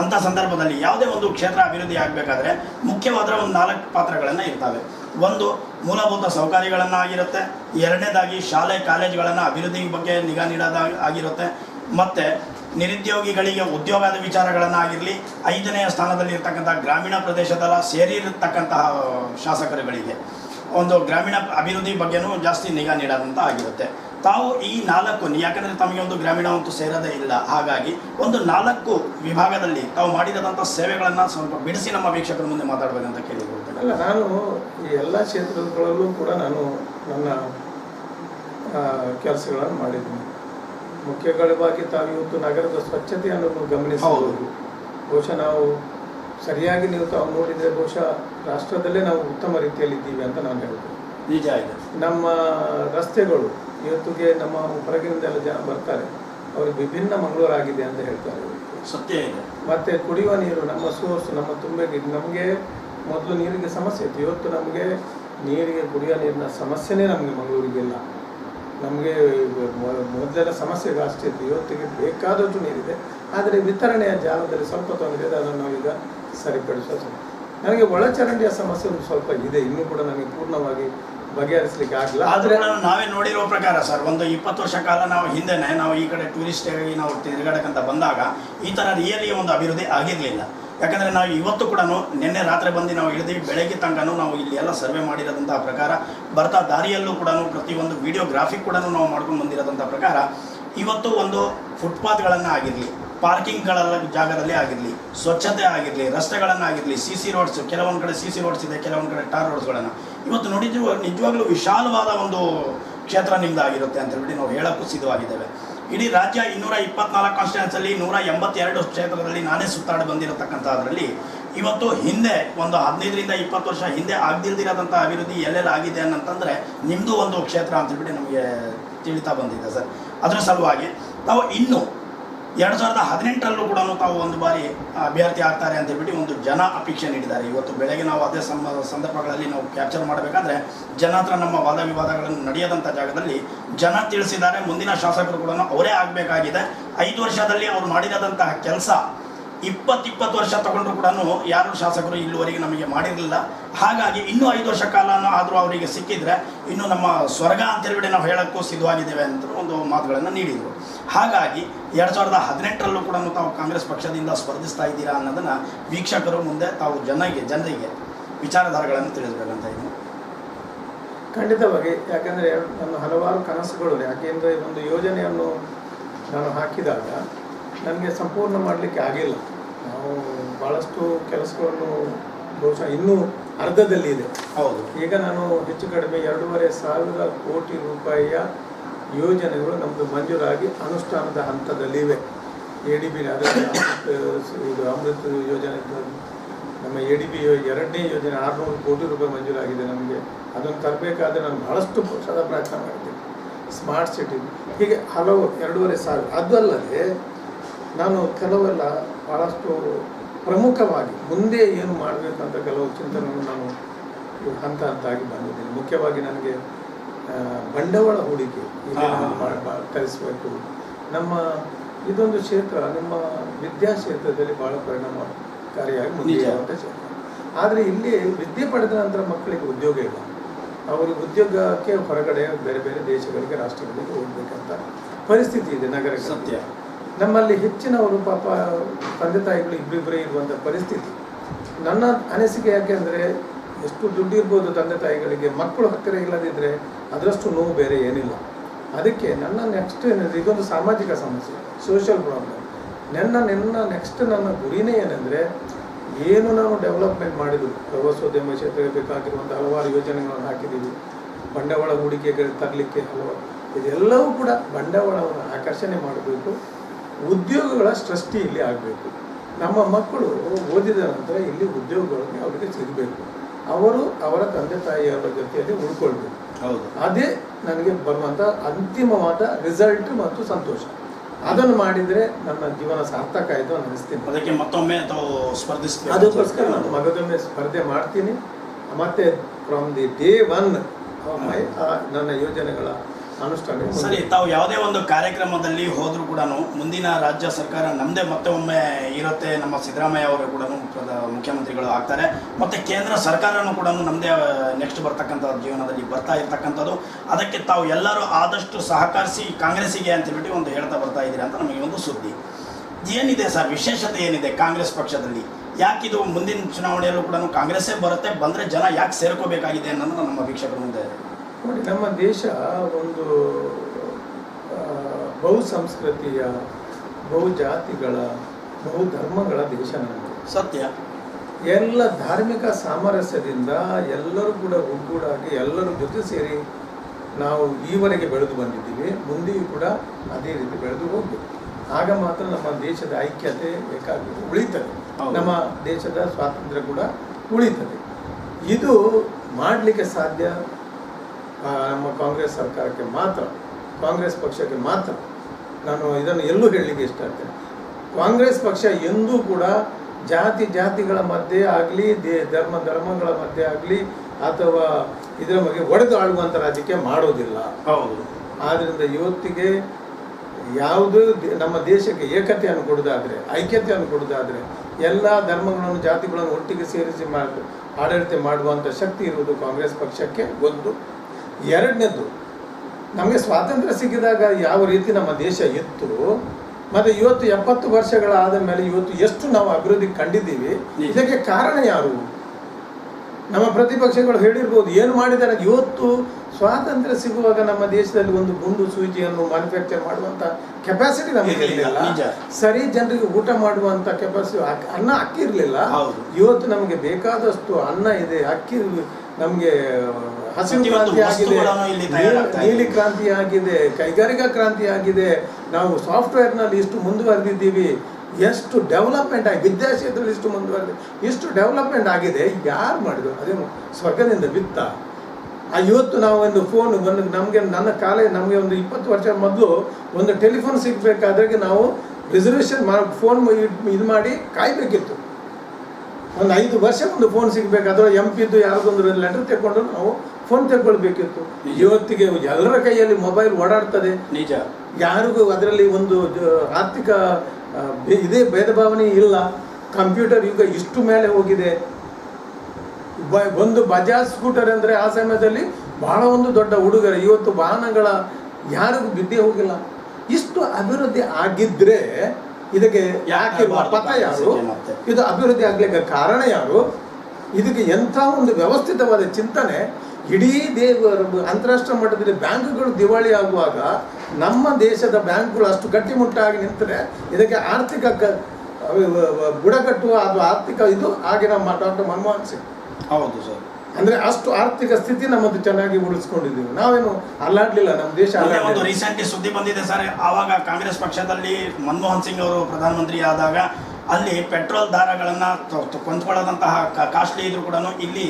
ಅಂತ ಸಂದರ್ಭದಲ್ಲಿ ಯಾವುದೇ ಒಂದು ಕ್ಷೇತ್ರ ಅಭಿವೃದ್ಧಿ ಆಗಬೇಕಾದ್ರೆ ಮುಖ್ಯವಾದ ಒಂದು ನಾಲ್ಕು ಪಾತ್ರಗಳನ್ನು ಇರ್ತವೆ. ಒಂದು, ಮೂಲಭೂತ ಸೌಕರ್ಯಗಳನ್ನು ಆಗಿರುತ್ತೆ ಎರಡನೇದಾಗಿ ಶಾಲೆ, ಕಾಲೇಜುಗಳನ್ನು ಅಭಿವೃದ್ಧಿ ಬಗ್ಗೆ ನಿಗಾ ನೀಡೋದ ಆಗಿರುತ್ತೆ. ಮತ್ತು ನಿರುದ್ಯೋಗಿಗಳಿಗೆ ಉದ್ಯೋಗದ ವಿಚಾರಗಳನ್ನಾಗಿರಲಿ ಐದನೇ ಐದನೆಯ ಸ್ಥಾನದಲ್ಲಿ ಇರ್ತಕ್ಕಂಥ ಗ್ರಾಮೀಣ ಪ್ರದೇಶದ ಸೇರಿರತಕ್ಕಂತಹ ಶಾಸಕರುಗಳಿಗೆ ಒಂದು ಗ್ರಾಮೀಣ ಅಭಿವೃದ್ಧಿ ಬಗ್ಗೆನೂ ಜಾಸ್ತಿ ನಿಗಾ ನೀಡೋದಂತ ಆಗಿರುತ್ತೆ. ತಾವು ಈ ನಾಲ್ಕು, ಯಾಕಂದರೆ ತಮಗೆ ಒಂದು ಗ್ರಾಮೀಣ ಅಂತೂ ಸೇರೋದೇ ಇಲ್ಲ, ಹಾಗಾಗಿ ಒಂದು ನಾಲ್ಕು ವಿಭಾಗದಲ್ಲಿ ತಾವು ಮಾಡಿದಂಥ ಸೇವೆಗಳನ್ನು ಸ್ವಲ್ಪ ಬಿಡಿಸಿ ನಮ್ಮ ವೀಕ್ಷಕರ ಮುಂದೆ ಮಾತಾಡಬೇಕಂತ ಕೇಳಿಕೊಳ್ತೇನೆ. ಅಲ್ಲ, ನಾನು ಈ ಎಲ್ಲ ಕ್ಷೇತ್ರಗಳಲ್ಲೂ ಕೂಡ ನಾನು ನನ್ನ ಕೆಲಸಗಳನ್ನು ಮಾಡಿದ್ದೀನಿ. ಮುಖ್ಯಗಳವಾಗಿ ತಾವು ಇವತ್ತು ನಗರದ ಸ್ವಚ್ಛತೆಯನ್ನು ಗಮನಿಸಬಹುದು. ಹೌದು. ಬಹುಶಃ ನಾವು ಸರಿಯಾಗಿ ನೀವು ತಾವು ನೋಡಿದರೆ ಬಹುಶಃ ರಾಷ್ಟ್ರದಲ್ಲೇ ನಾವು ಉತ್ತಮ ರೀತಿಯಲ್ಲಿ ಇದ್ದೀವಿ ಅಂತ ನಾನು ಹೇಳ್ಬೋದು ನಿಜ ಇದೆ. ನಮ್ಮ ರಸ್ತೆಗಳು ಇವತ್ತಿಗೆ ನಮ್ಮ ಹೊರಗಿನಿಂದೆಲ್ಲ ಜನ ಬರ್ತಾರೆ. ಅವರು ವಿಭಿನ್ನ ಮಂಗಳೂರಾಗಿದೆ ಅಂತ ಹೇಳ್ತಾರೆ. ಸತ್ಯ ಇದೆ. ಮತ್ತೆ ಕುಡಿಯುವ ನೀರು ನಮ್ಮ ಸೋರ್ಸ್ ನಮ್ಮ ತುಂಬೆಗೆ ನಮಗೆ ಮೊದಲು ನೀರಿಗೆ ಸಮಸ್ಯೆ ಇತ್ತು. ಇವತ್ತು ನಮಗೆ ನೀರಿಗೆ ಕುಡಿಯುವ ನೀರಿನ ಸಮಸ್ಯೆನೇ ನಮಗೆ ಮಂಗಳೂರಿಗಿಲ್ಲ. ನಮಗೆ ಮೊದಲೆಲ್ಲ ಸಮಸ್ಯೆಗಳು ಅಷ್ಟೇ ಇತ್ತು. ಇವತ್ತಿಗೆ ಬೇಕಾದಷ್ಟು ನೀರಿದೆ. ಆದರೆ ವಿತರಣೆಯ ಜಾಲದಲ್ಲಿ ಸ್ವಲ್ಪ ತೊಂದರೆ ಇದೆ. ಅದನ್ನು ನಾವೀಗ ಸರಿಪಡಿಸುವ ನಮಗೆ ನನಗೆ ಒಳಚರಂಡಿಯ ಸಮಸ್ಯೆ ಒಂದು ಸ್ವಲ್ಪ ಇದೆ. ಇನ್ನೂ ಕೂಡ ನಮಗೆ ಪೂರ್ಣವಾಗಿ ಬಗೆಹರಿಸಲಿಕ್ಕೆ ಆಗಲ್ಲ ಆದ್ರೆ ಆದರೆ ನಾವೇ ನೋಡಿರೋ ಪ್ರಕಾರ ಸರ್ ಒಂದು ಇಪ್ಪತ್ತು ವರ್ಷ ಕಾಲ ನಾವು ಹಿಂದೆನೇ ನಾವು ಈ ಕಡೆ ಟೂರಿಸ್ಟ್ ಆಗಿ ನಾವು ತಿರುಗಾಡಕ್ಕಂತ ಬಂದಾಗ ಈ ಥರ ರಿಯಲಿ ಒಂದು ಅಭಿವೃದ್ಧಿ ಆಗಿರಲಿಲ್ಲ. ಯಾಕಂದ್ರೆ ನಾವು ಇವತ್ತು ಕೂಡ ನಿನ್ನೆ ರಾತ್ರಿ ಬಂದು ನಾವು ಇಳಿದೀವಿ ಬೆಳಗ್ಗೆ ತನಕನೂ ನಾವು ಇಲ್ಲಿ ಎಲ್ಲ ಸರ್ವೆ ಮಾಡಿರೋದಂಥ ಪ್ರಕಾರ ಬರ್ತಾ ದಾರಿಯಲ್ಲೂ ಕೂಡ ಪ್ರತಿಯೊಂದು ವಿಡಿಯೋಗ್ರಾಫಿ ಕೂಡ ನಾವು ಮಾಡ್ಕೊಂಡು ಬಂದಿರೋದಂಥ ಪ್ರಕಾರ ಇವತ್ತು ಒಂದು ಫುಟ್ಪಾತ್ಗಳನ್ನು ಆಗಿರಲಿ ಪಾರ್ಕಿಂಗ್ಗಳ ಜಾಗದಲ್ಲಿ ಆಗಿರಲಿ, ಸ್ವಚ್ಛತೆ ಆಗಿರಲಿ ರಸ್ತೆಗಳನ್ನಾಗಿರಲಿ ಸಿ ಸಿ ರೋಡ್ಸ್ ಕೆಲವೊಂದು ಕಡೆ ಸಿ ಸಿ ರೋಡ್ಸ್ ಇದೆ, ಕೆಲವೊಂದು ಕಡೆ ಟಾರ್ ರೋಡ್ಸ್ಗಳನ್ನು ಇವತ್ತು ನೋಡಿದ್ರು ನಿಜವಾಗ್ಲೂ ವಿಶಾಲವಾದ ಒಂದು ಕ್ಷೇತ್ರ ನಿಮ್ದಾಗಿರುತ್ತೆ ಅಂತ ಹೇಳ್ಬಿಟ್ಟು ನಾವು ಹೇಳಕ್ಕೂ ಸಿದ್ಧವಾಗಿದ್ದೇವೆ. ಇಡೀ ರಾಜ್ಯ ಇನ್ನೂರ ಇಪ್ಪತ್ನಾಲ್ಕು ಕಾನ್ಸ್ಟಿಟ್ಯೂನ್ಸಲ್ಲಿ ನೂರ ಎಂಬತ್ತೆರಡು ಕ್ಷೇತ್ರದಲ್ಲಿ ನಾನೇ ಸುತ್ತಾಡಿ ಬಂದಿರತಕ್ಕಂಥದ್ರಲ್ಲಿ ಇವತ್ತು ಹಿಂದೆ ಒಂದು ಹದಿನೈದರಿಂದ ಇಪ್ಪತ್ತು ವರ್ಷ ಹಿಂದೆ ಆಗದಿಲ್ದಿರೋದಂಥ ಅಭಿವೃದ್ಧಿ ಎಲ್ಲೆಲ್ಲ ಆಗಿದೆ ಅನ್ನಂತಂದರೆ ನಿಮ್ಮದು ಒಂದು ಕ್ಷೇತ್ರ ಅಂತ ಹೇಳ್ಬಿಟ್ಟು ನಮಗೆ ತಿಳಿತಾ ಬಂದಿದೆ ಸರ್. ಅದರ ಸಲುವಾಗಿ ನಾವು ಇನ್ನು ಎರಡು ಸಾವಿರದ ಹದಿನೆಂಟರಲ್ಲೂ ಕೂಡ ತಾವು ಒಂದು ಬಾರಿ ಅಭ್ಯರ್ಥಿ ಆಗ್ತಾರೆ ಅಂತ ಹೇಳ್ಬಿಟ್ಟು ಒಂದು ಜನ ಅಪೇಕ್ಷೆ ನೀಡಿದ್ದಾರೆ. ಇವತ್ತು ಬೆಳಗ್ಗೆ ನಾವು ಅದೇ ಸಂದರ್ಭಗಳಲ್ಲಿ ನಾವು ಕ್ಯಾಪ್ಚರ್ ಮಾಡಬೇಕಾದ್ರೆ, ಜನ ಹತ್ರ ನಮ್ಮ ವಾದ ವಿವಾದಗಳನ್ನು ನಡೆಯದಂಥ ಜಾಗದಲ್ಲಿ ಜನ ತಿಳಿಸಿದ್ದಾರೆ. ಮುಂದಿನ ಶಾಸಕರು ಕೂಡ ಅವರೇ ಆಗಬೇಕಾಗಿದೆ. ಐದು ವರ್ಷದಲ್ಲಿ ಅವ್ರು ಮಾಡಿದಂತಹ ಕೆಲಸ ಇಪ್ಪತ್ತಿಪ್ಪತ್ತು ವರ್ಷ ತಗೊಂಡ್ರು ಕೂಡ ಯಾರು ಶಾಸಕರು ಇಲ್ಲಿವರೆಗೆ ನಮಗೆ ಮಾಡಿರಲಿಲ್ಲ. ಹಾಗಾಗಿ ಇನ್ನೂ ಐದು ವರ್ಷ ಕಾಲ ಆದರೂ ಅವರಿಗೆ ಸಿಕ್ಕಿದ್ರೆ ಇನ್ನು ನಮ್ಮ ಸ್ವರ್ಗ ಅಂತ ಹೇಳ್ಬಿಟ್ಟು ನಾವು ಹೇಳೋಕ್ಕೂ ಸಿದ್ಧವಾಗಿದ್ದೇವೆ ಅಂತ ಒಂದು ಮಾತುಗಳನ್ನು ನೀಡಿದರು. ಹಾಗಾಗಿ ಎರಡು ಸಾವಿರದ ಹದಿನೆಂಟರಲ್ಲೂ ಕೂಡ ತಾವು ಕಾಂಗ್ರೆಸ್ ಪಕ್ಷದಿಂದ ಸ್ಪರ್ಧಿಸ್ತಾ ಇದ್ದೀರಾ ಅನ್ನೋದನ್ನು ವೀಕ್ಷಕರು ಮುಂದೆ ತಾವು ಜನರಿಗೆ ಜನರಿಗೆ ವಿಚಾರಧಾರೆಗಳನ್ನು ತಿಳಿಸ್ಬೇಕಂತ ಇದ್ದೀನಿ. ಖಂಡಿತವಾಗಿ, ಯಾಕೆಂದರೆ ನನ್ನ ಹಲವಾರು ಕನಸುಗಳು, ಯಾಕೆಂದರೆ ಒಂದು ಯೋಜನೆಯನ್ನು ನಾನು ಹಾಕಿದಾಗ ನನಗೆ ಸಂಪೂರ್ಣ ಮಾಡಲಿಕ್ಕೆ ಆಗಿಲ್ಲ. ನಾವು ಭಾಳಷ್ಟು ಕೆಲಸಗಳನ್ನು ಬಹುಶಃ ಇನ್ನೂ ಅರ್ಧದಲ್ಲಿ ಇದೆ. ಹೌದು. ಈಗ ನಾನು ಹೆಚ್ಚು ಕಡಿಮೆ ಎರಡೂವರೆ ಸಾವಿರ ಕೋಟಿ ರೂಪಾಯಿಯ ಯೋಜನೆಗಳು ನಮ್ಮದು ಮಂಜೂರಾಗಿ ಅನುಷ್ಠಾನದ ಹಂತದಲ್ಲಿವೆ. ಎ ಡಿ ಬಿ ಇದು ಅಮೃತ ಯೋಜನೆ. ನಮ್ಮ ಎ ಡಿ ಬಿ ಎರಡನೇ ಯೋಜನೆ ಆರುನೂರು ಕೋಟಿ ರೂಪಾಯಿ ಮಂಜೂರಾಗಿದೆ ನಮಗೆ. ಅದನ್ನು ತರಬೇಕಾದ್ರೆ ನಾನು ಬಹಳಷ್ಟು ಸದಾ ಪ್ರಯತ್ನ ಮಾಡ್ತೀನಿ ಸ್ಮಾರ್ಟ್ ಸಿಟಿ ಹೀಗೆ ಹಲವು ಎರಡೂವರೆ ಸಾವಿರ. ಅದು ಅಲ್ಲದೆ ನಾನು ಕೆಲವೆಲ್ಲ ಭಾಳಷ್ಟು ಪ್ರಮುಖವಾಗಿ ಮುಂದೆ ಏನು ಮಾಡಬೇಕಂತ ಕೆಲವು ಚಿಂತನೆಯನ್ನು ನಾನು ಹಂತ ಹಂತಾಗಿ ಬಂದಿದ್ದೀನಿ. ಮುಖ್ಯವಾಗಿ ನನಗೆ ಬಂಡವಾಳ ಹೂಡಿಕೆ ಕಲಿಸಬೇಕು ನಮ್ಮ ಇದೊಂದು ಕ್ಷೇತ್ರ ನಿಮ್ಮ ವಿದ್ಯಾ ಕ್ಷೇತ್ರದಲ್ಲಿ ಭಾಳ ಪರಿಣಾಮಕಾರಿಯಾಗಿ ಮುಂದಿರುವಂಥ ಕ್ಷೇತ್ರ. ಆದರೆ ಇಲ್ಲಿ ವಿದ್ಯೆ ಪಡೆದ ನಂತರ ಮಕ್ಕಳಿಗೆ ಉದ್ಯೋಗ ಇಲ್ಲ. ಅವರಿಗೆ ಉದ್ಯೋಗಕ್ಕೆ ಹೊರಗಡೆ ಬೇರೆ ಬೇರೆ ದೇಶಗಳಿಗೆ ರಾಷ್ಟ್ರಗಳಿಗೆ ಹೋಗಬೇಕಂತ ಪರಿಸ್ಥಿತಿ ಇದೆ ನಗರ ಸತ್ಯ. ನಮ್ಮಲ್ಲಿ ಹೆಚ್ಚಿನವರು ಪಾಪ ತಂದೆ ತಾಯಿಗಳು ಇಬ್ಬರಿಬ್ಬರೇ ಇರುವಂಥ ಪರಿಸ್ಥಿತಿ. ನನ್ನ ಅನಿಸಿಕೆ ಯಾಕೆ ಅಂದರೆ, ಎಷ್ಟು ದುಡ್ಡು ಇರ್ಬೋದು ತಂದೆ ತಾಯಿಗಳಿಗೆ, ಮಕ್ಕಳು ಹತ್ತಿರ ಇಲ್ಲದಿದ್ದರೆ ಅದರಷ್ಟು ನೋವು ಬೇರೆ ಏನಿಲ್ಲ. ಅದಕ್ಕೆ ನನ್ನ ನೆಕ್ಸ್ಟ್ ಏನಂದರೆ ಇದೊಂದು ಸಾಮಾಜಿಕ ಸಮಸ್ಯೆ ಸೋಷಿಯಲ್ ಪ್ರಾಬ್ಲಮ್ ನನ್ನ ನನ್ನ ನೆಕ್ಸ್ಟ್ ನನ್ನ ಗುರಿನೇ ಏನಂದರೆ, ಏನು ನಾವು ಡೆವಲಪ್ಮೆಂಟ್ ಮಾಡಿದ್ರು, ಪ್ರವಾಸೋದ್ಯಮ ಕ್ಷೇತ್ರಕ್ಕೆ ಬೇಕಾಗಿರುವಂಥ ಹಲವಾರು ಯೋಜನೆಗಳನ್ನು ಹಾಕಿದ್ದೀವಿ. ಬಂಡವಾಳ ಹೂಡಿಕೆಗಳು ತರಲಿಕ್ಕೆ ಹಲವಾರು, ಇದೆಲ್ಲವೂ ಕೂಡ ಬಂಡವಾಳವನ್ನು ಆಕರ್ಷಣೆ ಮಾಡಬೇಕು. ಉದ್ಯೋಗಗಳ ಸೃಷ್ಟಿ ಇಲ್ಲಿ ಆಗಬೇಕು. ನಮ್ಮ ಮಕ್ಕಳು ಓದಿದ ನಂತರ ಇಲ್ಲಿ ಉದ್ಯೋಗಗಳಿಗೆ ಅವರಿಗೆ ಸಿಗಬೇಕು. ಅವರು ಅವರ ತಂದೆ ತಾಯಿಯವರ ಜೊತೆಯಲ್ಲಿ ಉಳ್ಕೊಳ್ಬೇಕು. ಹೌದು. ಅದೇ ನನಗೆ ಬರುವಂಥ ಅಂತಿಮವಾದ ರಿಸಲ್ಟ್ ಮತ್ತು ಸಂತೋಷ. ಅದನ್ನು ಮಾಡಿದರೆ ನನ್ನ ಜೀವನ ಸಾರ್ಥಕ ಆಯಿತು ಅನ್ನಿಸ್ತೀನಿ ಅದಕ್ಕೆ ಮತ್ತೊಮ್ಮೆ ಸ್ಪರ್ಧಿಸ್ತೀನಿ ಅದಕ್ಕೋಸ್ಕರ ನಾನು ಮಗದೊಮ್ಮೆ ಸ್ಪರ್ಧೆ ಮಾಡ್ತೀನಿ. ಮತ್ತೆ from the day one my ನನ್ನ ಯೋಜನೆಗಳ ಸರಿ, ತಾವು ಯಾವುದೇ ಒಂದು ಕಾರ್ಯಕ್ರಮದಲ್ಲಿ ಹೋದರೂ ಕೂಡ ಮುಂದಿನ ರಾಜ್ಯ ಸರ್ಕಾರ ನಮ್ಮದೇ ಮತ್ತೆ ಒಮ್ಮೆ ಇರುತ್ತೆ, ನಮ್ಮ ಸಿದ್ದರಾಮಯ್ಯ ಅವರು ಕೂಡ ಮುಖ್ಯಮಂತ್ರಿಗಳು ಆಗ್ತಾರೆ. ಮತ್ತು ಕೇಂದ್ರ ಸರ್ಕಾರನೂ ಕೂಡ ನಮ್ಮದೇ ನೆಕ್ಸ್ಟ್ ಬರ್ತಕ್ಕಂಥ ಜೀವನದಲ್ಲಿ ಬರ್ತಾ ಇರ್ತಕ್ಕಂಥದ್ದು. ಅದಕ್ಕೆ ತಾವು ಎಲ್ಲರೂ ಆದಷ್ಟು ಸಹಕರಿಸಿ ಕಾಂಗ್ರೆಸ್ಸಿಗೆ ಅಂತ ಹೇಳ್ಬಿಟ್ಟು ಒಂದು ಹೇಳ್ತಾ ಬರ್ತಾ ಇದ್ದೀರಾ ಅಂತ ನಮಗೆ ಒಂದು ಸುದ್ದಿ. ಏನಿದೆ ಸರ್, ವಿಶೇಷತೆ ಏನಿದೆ ಕಾಂಗ್ರೆಸ್ ಪಕ್ಷದಲ್ಲಿ? ಯಾಕಿದು ಮುಂದಿನ ಚುನಾವಣೆಯಲ್ಲೂ ಕೂಡ ಕಾಂಗ್ರೆಸ್ಸೇ ಬರುತ್ತೆ, ಬಂದರೆ ಜನ ಯಾಕೆ ಸೇರ್ಕೋಬೇಕಾಗಿದೆ ಅನ್ನೋದು ನಮ್ಮ ವೀಕ್ಷಕರ ಮುಂದೆ ನೋಡಿ ನಮ್ಮ ದೇಶ ಒಂದು ಬಹು ಸಂಸ್ಕೃತಿಯ ಬಹು ಜಾತಿಗಳ ಬಹು ಧರ್ಮಗಳ ದೇಶ ನಮ್ಮದು ಸತ್ಯ. ಎಲ್ಲ ಧಾರ್ಮಿಕ ಸಾಮರಸ್ಯದಿಂದ ಎಲ್ಲರೂ ಕೂಡ ಒಗ್ಗೂಡಾಗಿ ಎಲ್ಲರೂ ಜೊತೆ ಸೇರಿ ನಾವು ಈವರೆಗೆ ಬೆಳೆದು ಬಂದಿದ್ದೀವಿ. ಮುಂದೆಯೂ ಕೂಡ ಅದೇ ರೀತಿ ಬೆಳೆದು ಹೋಗ್ಬೇಕು. ಆಗ ಮಾತ್ರ ನಮ್ಮ ದೇಶದ ಐಕ್ಯತೆ ಬೇಕಾಗಿ ಉಳಿತದೆ. ನಮ್ಮ ದೇಶದ ಸ್ವಾತಂತ್ರ್ಯ ಕೂಡ ಉಳಿತದೆ. ಇದು ಮಾಡಲಿಕ್ಕೆ ಸಾಧ್ಯ? ನಮ್ಮ ಕಾಂಗ್ರೆಸ್ ಸರ್ಕಾರಕ್ಕೆ ಮಾತ್ರ ಕಾಂಗ್ರೆಸ್ ಪಕ್ಷಕ್ಕೆ ಮಾತ್ರ ನಾನು ಇದನ್ನು ಎಲ್ಲೂ ಹೇಳಲಿಕ್ಕೆ ಇಷ್ಟಪಡ್ತೇನೆ ಕಾಂಗ್ರೆಸ್ ಪಕ್ಷ ಎಂದೂ ಕೂಡ ಜಾತಿ ಜಾತಿಗಳ ಮಧ್ಯೆ ಆಗಲಿ ದೇ ಧರ್ಮ ಧರ್ಮಗಳ ಮಧ್ಯೆ ಆಗಲಿ ಅಥವಾ ಇದರ ಬಗ್ಗೆ ಒಡೆದು ಆಳುವಂಥ ರಾಜಕೀಯ ಮಾಡೋದಿಲ್ಲ. ಹೌದು. ಆದ್ದರಿಂದ ಇವತ್ತಿಗೆ ಯಾವುದು ನಮ್ಮ ದೇಶಕ್ಕೆ ಏಕತೆಯನ್ನು ಕೊಡೋದಾದರೆ ಐಕ್ಯತೆಯನ್ನು ಕೊಡೋದಾದರೆ ಎಲ್ಲ ಧರ್ಮಗಳನ್ನು ಜಾತಿಗಳನ್ನು ಒಟ್ಟಿಗೆ ಸೇರಿಸಿ ಮಾಡಿ ಆಡಳಿತ ಮಾಡುವಂಥ ಶಕ್ತಿ ಇರುವುದು ಕಾಂಗ್ರೆಸ್ ಪಕ್ಷಕ್ಕೆ ಒಂದು. ಎರಡನೇದು ನಮಗೆ ಸ್ವಾತಂತ್ರ್ಯ ಸಿಕ್ಕಿದಾಗ ಯಾವ ರೀತಿ ನಮ್ಮ ದೇಶ ಇತ್ತು ಮತ್ತೆ ಇವತ್ತು ಎಪ್ಪತ್ತು ವರ್ಷಗಳಾದ ಮೇಲೆ ಇವತ್ತು ಎಷ್ಟು ನಾವು ಅಭಿವೃದ್ಧಿ ಕಂಡಿದ್ದೀವಿ ಇದಕ್ಕೆ ಕಾರಣ ಯಾರು? ನಮ್ಮ ಪ್ರತಿಪಕ್ಷಗಳು ಹೇಳಿರ್ಬೋದು ಏನು ಮಾಡಿದ್ದಾರೆ? ಇವತ್ತು ಸ್ವಾತಂತ್ರ್ಯ ಸಿಗುವಾಗ ನಮ್ಮ ದೇಶದಲ್ಲಿ ಒಂದು ಗುಂಡು ಸೂಚಿಯನ್ನು ಮ್ಯಾನುಫ್ಯಾಕ್ಚರ್ ಮಾಡುವಂಥ ಕೆಪಾಸಿಟಿ ನಮಗೆ ಇರ್ಲಿಲ್ಲ, ಸರಿ ಜನರಿಗೆ ಊಟ ಮಾಡುವಂಥ ಕೆಪಾಸಿಟಿ ಅನ್ನ ಅಕ್ಕಿ ಇರಲಿಲ್ಲ ಹೌದು. ಇವತ್ತು ನಮಗೆ ಬೇಕಾದಷ್ಟು ಅನ್ನ ಇದೆ ಅಕ್ಕಿ ನಮಗೆ ಹಸಿರು ಕ್ರಾಂತಿ ಆಗಿದೆ. ನೀಲಿ ಕ್ರಾಂತಿ ಆಗಿದೆ ಕೈಗಾರಿಕಾ ಕ್ರಾಂತಿ ಆಗಿದೆ. ನಾವು ಸಾಫ್ಟ್ವೇರ್ನಲ್ಲಿ ಇಷ್ಟು ಮುಂದುವರೆದಿದ್ದೀವಿ. ಎಷ್ಟು ಡೆವಲಪ್ಮೆಂಟ್ ಆಗಿ ವಿದ್ಯಾಕ್ಷೇತ್ರದಲ್ಲಿ ಇಷ್ಟು ಮುಂದುವರೆದ ಇಷ್ಟು ಡೆವಲಪ್ಮೆಂಟ್ ಆಗಿದೆ. ಯಾರು ಮಾಡಿದ್ರು? ಅದೇನು ಸ್ವರ್ಗದಿಂದ ಬಿತ್ತ. ಆ ಇವತ್ತು ನಾವು ಒಂದು ಫೋನ್ ಒಂದು ನಮಗೆ ನನ್ನ ಕಾಲೇ ನಮಗೆ ಒಂದು ಇಪ್ಪತ್ತು ವರ್ಷ ಮೊದಲು ಒಂದು ಟೆಲಿಫೋನ್ ಸಿಗಬೇಕಾದ್ರೆ ನಾವು ರಿಸರ್ವೇಷನ್ ಮಾಡಿ ಫೋನ್ ಇದು ಮಾಡಿ ಕಾಯಬೇಕಿತ್ತು. ಒಂದು ಐದು ವರ್ಷ ಒಂದು ಫೋನ್ ಸಿಗಬೇಕಾದ್ರೆ ಎಂ ಪಿದ್ದು ಯಾರದೊಂದು ಲೆಟರ್ ತಗೊಂಡು ನಾವು ಫೋನ್ ತೆಗೊಳ್ಬೇಕಿತ್ತು ಇವತ್ತಿಗೆ ಎಲ್ಲರ ಕೈಯಲ್ಲಿ ಮೊಬೈಲ್ ಓಡಾಡ್ತದೆ. ನಿಜ. ಯಾರಿಗೂ ಅದರಲ್ಲಿ ಒಂದು ಆರ್ಥಿಕ ಇದೇ ಭೇದ ಭಾವನೆ ಇಲ್ಲ. ಕಂಪ್ಯೂಟರ್ ಯುಗ ಇಷ್ಟು ಮೇಲೆ ಹೋಗಿದೆ. ಬ- ಒಂದು ಬಜಾಜ್ ಸ್ಕೂಟರ್ ಅಂದರೆ ಆ ಸಮಯದಲ್ಲಿ ಬಹಳ ಒಂದು ದೊಡ್ಡ ಉಡುಗೊರೆ. ಇವತ್ತು ವಾಹನಗಳ ಯಾರಿಗೂ ಬಿದ್ದೇ ಹೋಗಿಲ್ಲ. ಇಷ್ಟು ಅಭಿವೃದ್ಧಿ ಆಗಿದ್ರೆ ಇದಕ್ಕೆ ಯಾಕೆ ಪಥ ಯಾರು? ಇದು ಅಭಿವೃದ್ಧಿ ಆಗ್ಲಿಕ್ಕೆ ಕಾರಣ ಯಾರು? ಇದಕ್ಕೆ ಎಂಥ ಒಂದು ವ್ಯವಸ್ಥಿತವಾದ ಚಿಂತನೆ ಇಡೀ ದೇವ ಅಂತಾರಾಷ್ಟ್ರೀಯ ಮಟ್ಟದಲ್ಲಿ ಬ್ಯಾಂಕ್ಗಳು ದಿವಾಳಿ ಆಗುವಾಗ ನಮ್ಮ ದೇಶದ ಬ್ಯಾಂಕ್ಗಳು ಅಷ್ಟು ಗಟ್ಟಿಮುಟ್ಟಾಗಿ ನಿಂತರೆ ಇದಕ್ಕೆ ಆರ್ಥಿಕ ಬುಡಕಟ್ಟು ಅದು ಆರ್ಥಿಕ ಇದು ಆಗಿನ ಡಾಕ್ಟರ್ ಮನಮೋಹನ್ ಸಿಂಗ್. ಹೌದು ಸರ್. ಅಂದ್ರೆ ಅಷ್ಟು ಆರ್ಥಿಕ ಸ್ಥಿತಿ ನಮ್ಮದು ಚೆನ್ನಾಗಿ ಉಳಿಸ್ಕೊಂಡಿದ್ದೀವಿ. ನಾವೇನು ಅಲ್ಲಾಡ್ಲಿಲ್ಲ ನಮ್ಮ ದೇಶ ಒಂದು ರೀಸೆಂಟ್ಲಿ ಸುದ್ದಿ ಬಂದಿದೆ ಸರ್. ಆವಾಗ ಕಾಂಗ್ರೆಸ್ ಪಕ್ಷದಲ್ಲಿ ಮನಮೋಹನ್ ಸಿಂಗ್ ಅವರು ಪ್ರಧಾನಮಂತ್ರಿ ಆದಾಗ ಅಲ್ಲಿ ಪೆಟ್ರೋಲ್ ದಾರಗಳನ್ನ ತ- ಕಾಸ್ಟ್ಲಿ ಇದ್ರು ಕೂಡ ಇಲ್ಲಿ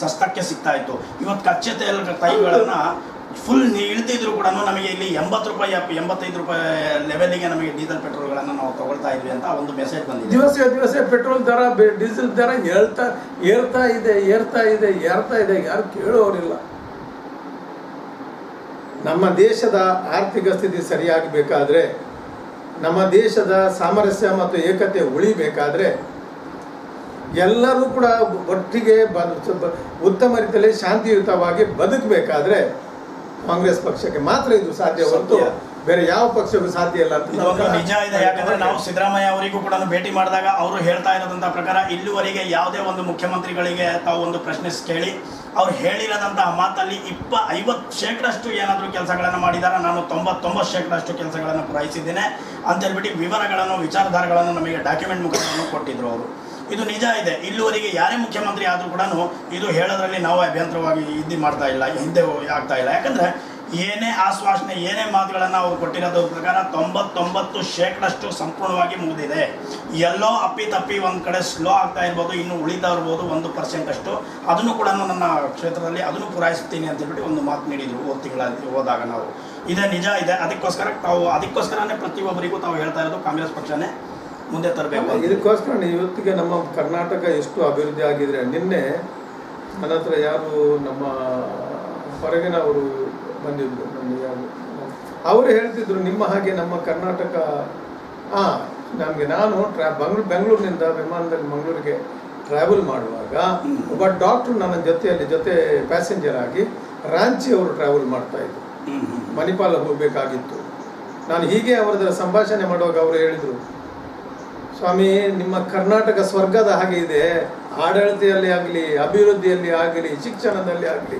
ಸಸ್ತಕ್ಕೆ ಸಿಗ್ತಾ ಇತ್ತು ಇವತ್ತು ಕಚ್ಚೆ ತೈಲ ತೈಲಗಳನ್ನ ಫುಲ್ ಇಳಿದಿದ್ರು ಕೂಡ ನಮಗೆ ಇಲ್ಲಿ ಎಂಬತ್ತು ರೂಪಾಯಿ ಎಂಬತ್ತೈದು ರೂಪಾಯಿ ಲೆವೆಲ್ಗೆ ನಮಗೆ ಡೀಸೆಲ್ ಪೆಟ್ರೋಲ್ಗಳನ್ನು ನಾವು ತಗೊಳ್ತಾ ಇದ್ವಿ ಅಂತ ಒಂದು ಮೆಸೇಜ್ ಬಂದಿದೆ. ದಿವಸ ದಿವಸ ಪೆಟ್ರೋಲ್ ದರ ಡೀಸೆಲ್ ದರ ಏಳ್ತಾ ಏರ್ತಾ ಇದೆ ಏರ್ತಾ ಇದೆ ಏರ್ತಾ ಇದೆ, ಯಾರು ಕೇಳೋರಿಲ್ಲ. ನಮ್ಮ ದೇಶದ ಆರ್ಥಿಕ ಸ್ಥಿತಿ ಸರಿಯಾಗಬೇಕಾದ್ರೆ, ನಮ್ಮ ದೇಶದ ಸಾಮರಸ್ಯ ಮತ್ತು ಏಕತೆ ಉಳಿಬೇಕಾದ್ರೆ ಎಲ್ಲರೂ ಕೂಡ ಒಟ್ಟಿಗೆ ಬ- ಉತ್ತಮ ರೀತಿಯಲ್ಲಿ ಶಾಂತಿಯುತವಾಗಿ ಬದುಕಬೇಕಾದ್ರೆ ಕಾಂಗ್ರೆಸ್ ಪಕ್ಷಕ್ಕೆ ಮಾತ್ರ ಇದು ಸಾಧ್ಯ ಹೊರತು ಬೇರೆ ಯಾವ ಪಕ್ಷಕ್ಕೂ ಸಾಧ್ಯ ಇಲ್ಲ ಅಂತ ನಿಜ ಇದೆ ಯಾಕಂದ್ರೆ ನಾವು ಸಿದ್ದರಾಮಯ್ಯ ಅವರಿಗೂ ಕೂಡ ಭೇಟಿ ಮಾಡಿದಾಗ ಅವರು ಹೇಳ್ತಾ ಇರೋದಂತ ಪ್ರಕಾರ ಇಲ್ಲಿವರೆಗೆ ಯಾವುದೇ ಒಂದು ಮುಖ್ಯಮಂತ್ರಿಗಳಿಗೆ ತಾವು ಒಂದು ಪ್ರಶ್ನೆ ಕೇಳಿ ಅವ್ರು ಹೇಳಿರೋದಂತಹ ಮಾತಲ್ಲಿ ಇಪ್ಪ ಐವತ್ತು ಶೇಕಡಷ್ಟು ಏನಾದರೂ ಕೆಲಸಗಳನ್ನು ಮಾಡಿದಾರ. ನಾನು ತೊಂಬತ್ತೊಂಬತ್ತು ಶೇಕಡಷ್ಟು ಕೆಲಸಗಳನ್ನು ಪೂರೈಸಿದ್ದೇನೆ. ಅಂತ ಹೇಳ್ಬಿಟ್ಟು ವಿವರಗಳನ್ನು ವಿಚಾರಧಾರೆಗಳನ್ನು ನಮಗೆ ಡಾಕ್ಯುಮೆಂಟ್ ಮುಖಾಂತರ ಕೊಟ್ಟಿದ್ರು ಅವರು. ಇದು ನಿಜ ಇದೆ. ಇಲ್ಲಿವರೆಗೆ ಯಾರೇ ಮುಖ್ಯಮಂತ್ರಿ ಆದರೂ ಕೂಡ ಇದು ಹೇಳೋದ್ರಲ್ಲಿ ನಾವು ಅಭ್ಯಂತರವಾಗಿ ಇದ್ದು ಮಾಡ್ತಾ ಇಲ್ಲ, ಹಿಂದೆ ಆಗ್ತಾ ಇಲ್ಲ. ಯಾಕಂದ್ರೆ ಏನೇ ಆಶ್ವಾಸನೆ, ಏನೇ ಮಾತುಗಳನ್ನು ಅವರು ಕೊಟ್ಟಿರೋದ್ರ ಪ್ರಕಾರ ತೊಂಬತ್ತೊಂಬತ್ತು ಶೇಕಡಷ್ಟು ಸಂಪೂರ್ಣವಾಗಿ ಮುಗಿದಿದೆ. ಎಲ್ಲೋ ಅಪ್ಪಿ ತಪ್ಪಿ ಒಂದು ಕಡೆ ಸ್ಲೋ ಆಗ್ತಾ ಇರ್ಬೋದು, ಇನ್ನು ಉಳಿತಾ ಇರ್ಬೋದು ಒಂದು ಪರ್ಸೆಂಟ್ ಅಷ್ಟು. ಅದನ್ನು ಕೂಡ ನನ್ನ ಕ್ಷೇತ್ರದಲ್ಲಿ ಅದನ್ನು ಪೂರೈಸ್ತೀನಿ ಅಂತ ಹೇಳ್ಬಿಟ್ಟು ಒಂದು ಮಾತು ನೀಡಿದ್ರು ಹೋದ ತಿಂಗಳಲ್ಲಿ, ಹೋದಾಗ ನಾವು. ಇದೇ ನಿಜ ಇದೆ. ಅದಕ್ಕೋಸ್ಕರ ತಾವು, ಅದಕ್ಕೋಸ್ಕರನೇ ಪ್ರತಿಯೊಬ್ಬರಿಗೂ ತಾವು ಹೇಳ್ತಾ ಇರೋದು ಕಾಂಗ್ರೆಸ್ ಪಕ್ಷನೇ. ಮುಂದೆ ತರಬೇಕು ಇದಕ್ಕೋಸ್ಕರ ಇವತ್ತಿಗೆ ನಮ್ಮ ಕರ್ನಾಟಕ ಎಷ್ಟು ಅಭಿವೃದ್ಧಿ ಆಗಿದ್ರೆ ನಿನ್ನೆ ನನ್ನ ಹತ್ರ ಯಾರು ನಮ್ಮ ಹೊರಗಿನವರು ಬಂದಿದ್ರು ನಮ್ಮ ಯಾರು ಅವರು ಹೇಳ್ತಿದ್ರು ನಿಮ್ಮ ಹಾಗೆ ನಮ್ಮ ಕರ್ನಾಟಕ ಆ ನಮಗೆ ನಾನು ಟ್ರಾ ಬೆಂಗ್ಳೂರು ಬೆಂಗಳೂರಿನಿಂದ ವಿಮಾನದಲ್ಲಿ ಮಂಗಳೂರಿಗೆ ಟ್ರಾವೆಲ್ ಮಾಡುವಾಗ ಒಬ್ಬ ಡಾಕ್ಟ್ರು ನನ್ನ ಜೊತೆಯಲ್ಲಿ ಜೊತೆ ಪ್ಯಾಸೆಂಜರ್ ಆಗಿ ರಾಂಚಿ ಅವರು ಟ್ರಾವೆಲ್ ಮಾಡ್ತಾ ಇದ್ರು. ಮಣಿಪಾಲ ಹೋಗಬೇಕಾಗಿತ್ತು. ನಾನು ಹೀಗೆ ಅವರ ಸಂಭಾಷಣೆ ಮಾಡುವಾಗ ಅವರು ಹೇಳಿದರು ಸ್ವಾಮಿ ನಿಮ್ಮ ಕರ್ನಾಟಕ ಸ್ವರ್ಗದ ಹಾಗೆ ಇದೆ. ಆಡಳಿತದಲ್ಲಿ ಆಗಲಿ ಅಭಿವೃದ್ಧಿಯಲ್ಲಿ ಆಗಲಿ ಶಿಕ್ಷಣದಲ್ಲಿ ಆಗಲಿ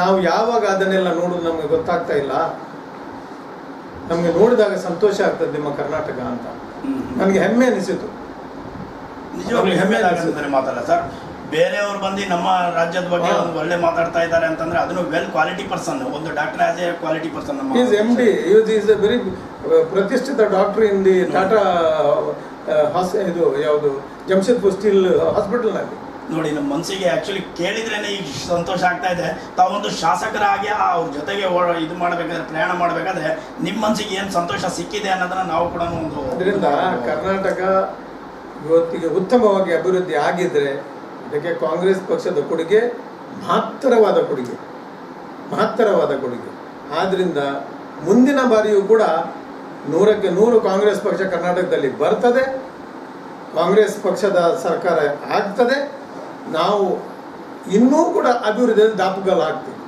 ನಾವು ಯಾವಾಗ ಅದನ್ನೆಲ್ಲ ನೋಡೋದು ನಮಗೆ ಗೊತ್ತಾಗ್ತಾ ಇಲ್ಲ. ನಮಗೆ ನೋಡಿದಾಗ ಸಂತೋಷ ಆಗ್ತದೆ ನಿಮ್ಮ ಕರ್ನಾಟಕ ಅಂತ. ನನಗೆ ಹೆಮ್ಮೆ ಅನಿಸಿತು. ನಿಜವಾಗ್ಲೂ ಹೆಮ್ಮೆ ಮಾತಲ್ಲ ಸರ್. ಬೇರೆಯವರು ಬಂದು ನಮ್ಮ ರಾಜ್ಯದ ಬಗ್ಗೆ ಒಂದು ಒಳ್ಳೆ ಮಾತಾಡ್ತಾ ಇದ್ದಾರೆ ಅಂತಂದ್ರೆ ಅದನ್ನು ವೆಲ್ ಕ್ವಾಲಿಟಿ ಪರ್ಸನ್ ಒಂದು doctor as a quality person ನಮ್ಮ is M D use is a very ಪ್ರತಿಷ್ಠಿತ ಡಾಕ್ಟರ್ ಇನ್ ದಿ ಟಾಟಾ ಹಾಸ್ ಇದು ಯಾವುದು? ಜಮ್ಶೆದ್ಪುರ್ ಸ್ಟೀಲ್ ಹಾಸ್ಪಿಟಲ್ನಲ್ಲಿ ನೋಡಿ ನಮ್ಮ ಮನಸ್ಸಿಗೆ ಆಕ್ಚುಲಿ ಕೇಳಿದ್ರೇ ಈಗ ಸಂತೋಷ ಆಗ್ತಾ ಇದೆ. ತಾವೊಂದು ಶಾಸಕರಾಗಿ ಆ ಅವ್ರ ಜೊತೆಗೆ ಇದು ಮಾಡಬೇಕಾದ್ರೆ ಪ್ರಯಾಣ ಮಾಡಬೇಕಾದ್ರೆ ನಿಮ್ಮ ಮನಸ್ಸಿಗೆ ಏನು ಸಂತೋಷ ಸಿಕ್ಕಿದೆ ಅನ್ನೋದನ್ನ ನಾವು ಕೂಡ ಒಂದು ಅದರಿಂದ ಕರ್ನಾಟಕ ಇವತ್ತಿಗೆ ಉತ್ತಮವಾಗಿ ಅಭಿವೃದ್ಧಿ ಆಗಿದ್ರೆ ಅದಕ್ಕೆ ಕಾಂಗ್ರೆಸ್ ಪಕ್ಷದ ಕೊಡುಗೆ ಮಹತ್ತರವಾದ ಕೊಡುಗೆ. ಮಹತ್ತರವಾದ ಕೊಡುಗೆ. ಆದ್ದರಿಂದ ಮುಂದಿನ ಬಾರಿಯೂ ಕೂಡ ನೂರಕ್ಕೆ ನೂರು ಕಾಂಗ್ರೆಸ್ ಪಕ್ಷ ಕರ್ನಾಟಕದಲ್ಲಿ ಬರ್ತದೆ ಕಾಂಗ್ರೆಸ್ ಪಕ್ಷದ ಸರ್ಕಾರ ಆಗ್ತದೆ ನಾವು ಇನ್ನೂ ಕೂಡ ಅಭಿವೃದ್ಧಿಯಲ್ಲಿ ದಾಪುಗಾಲಾಗ್ತೀವಿ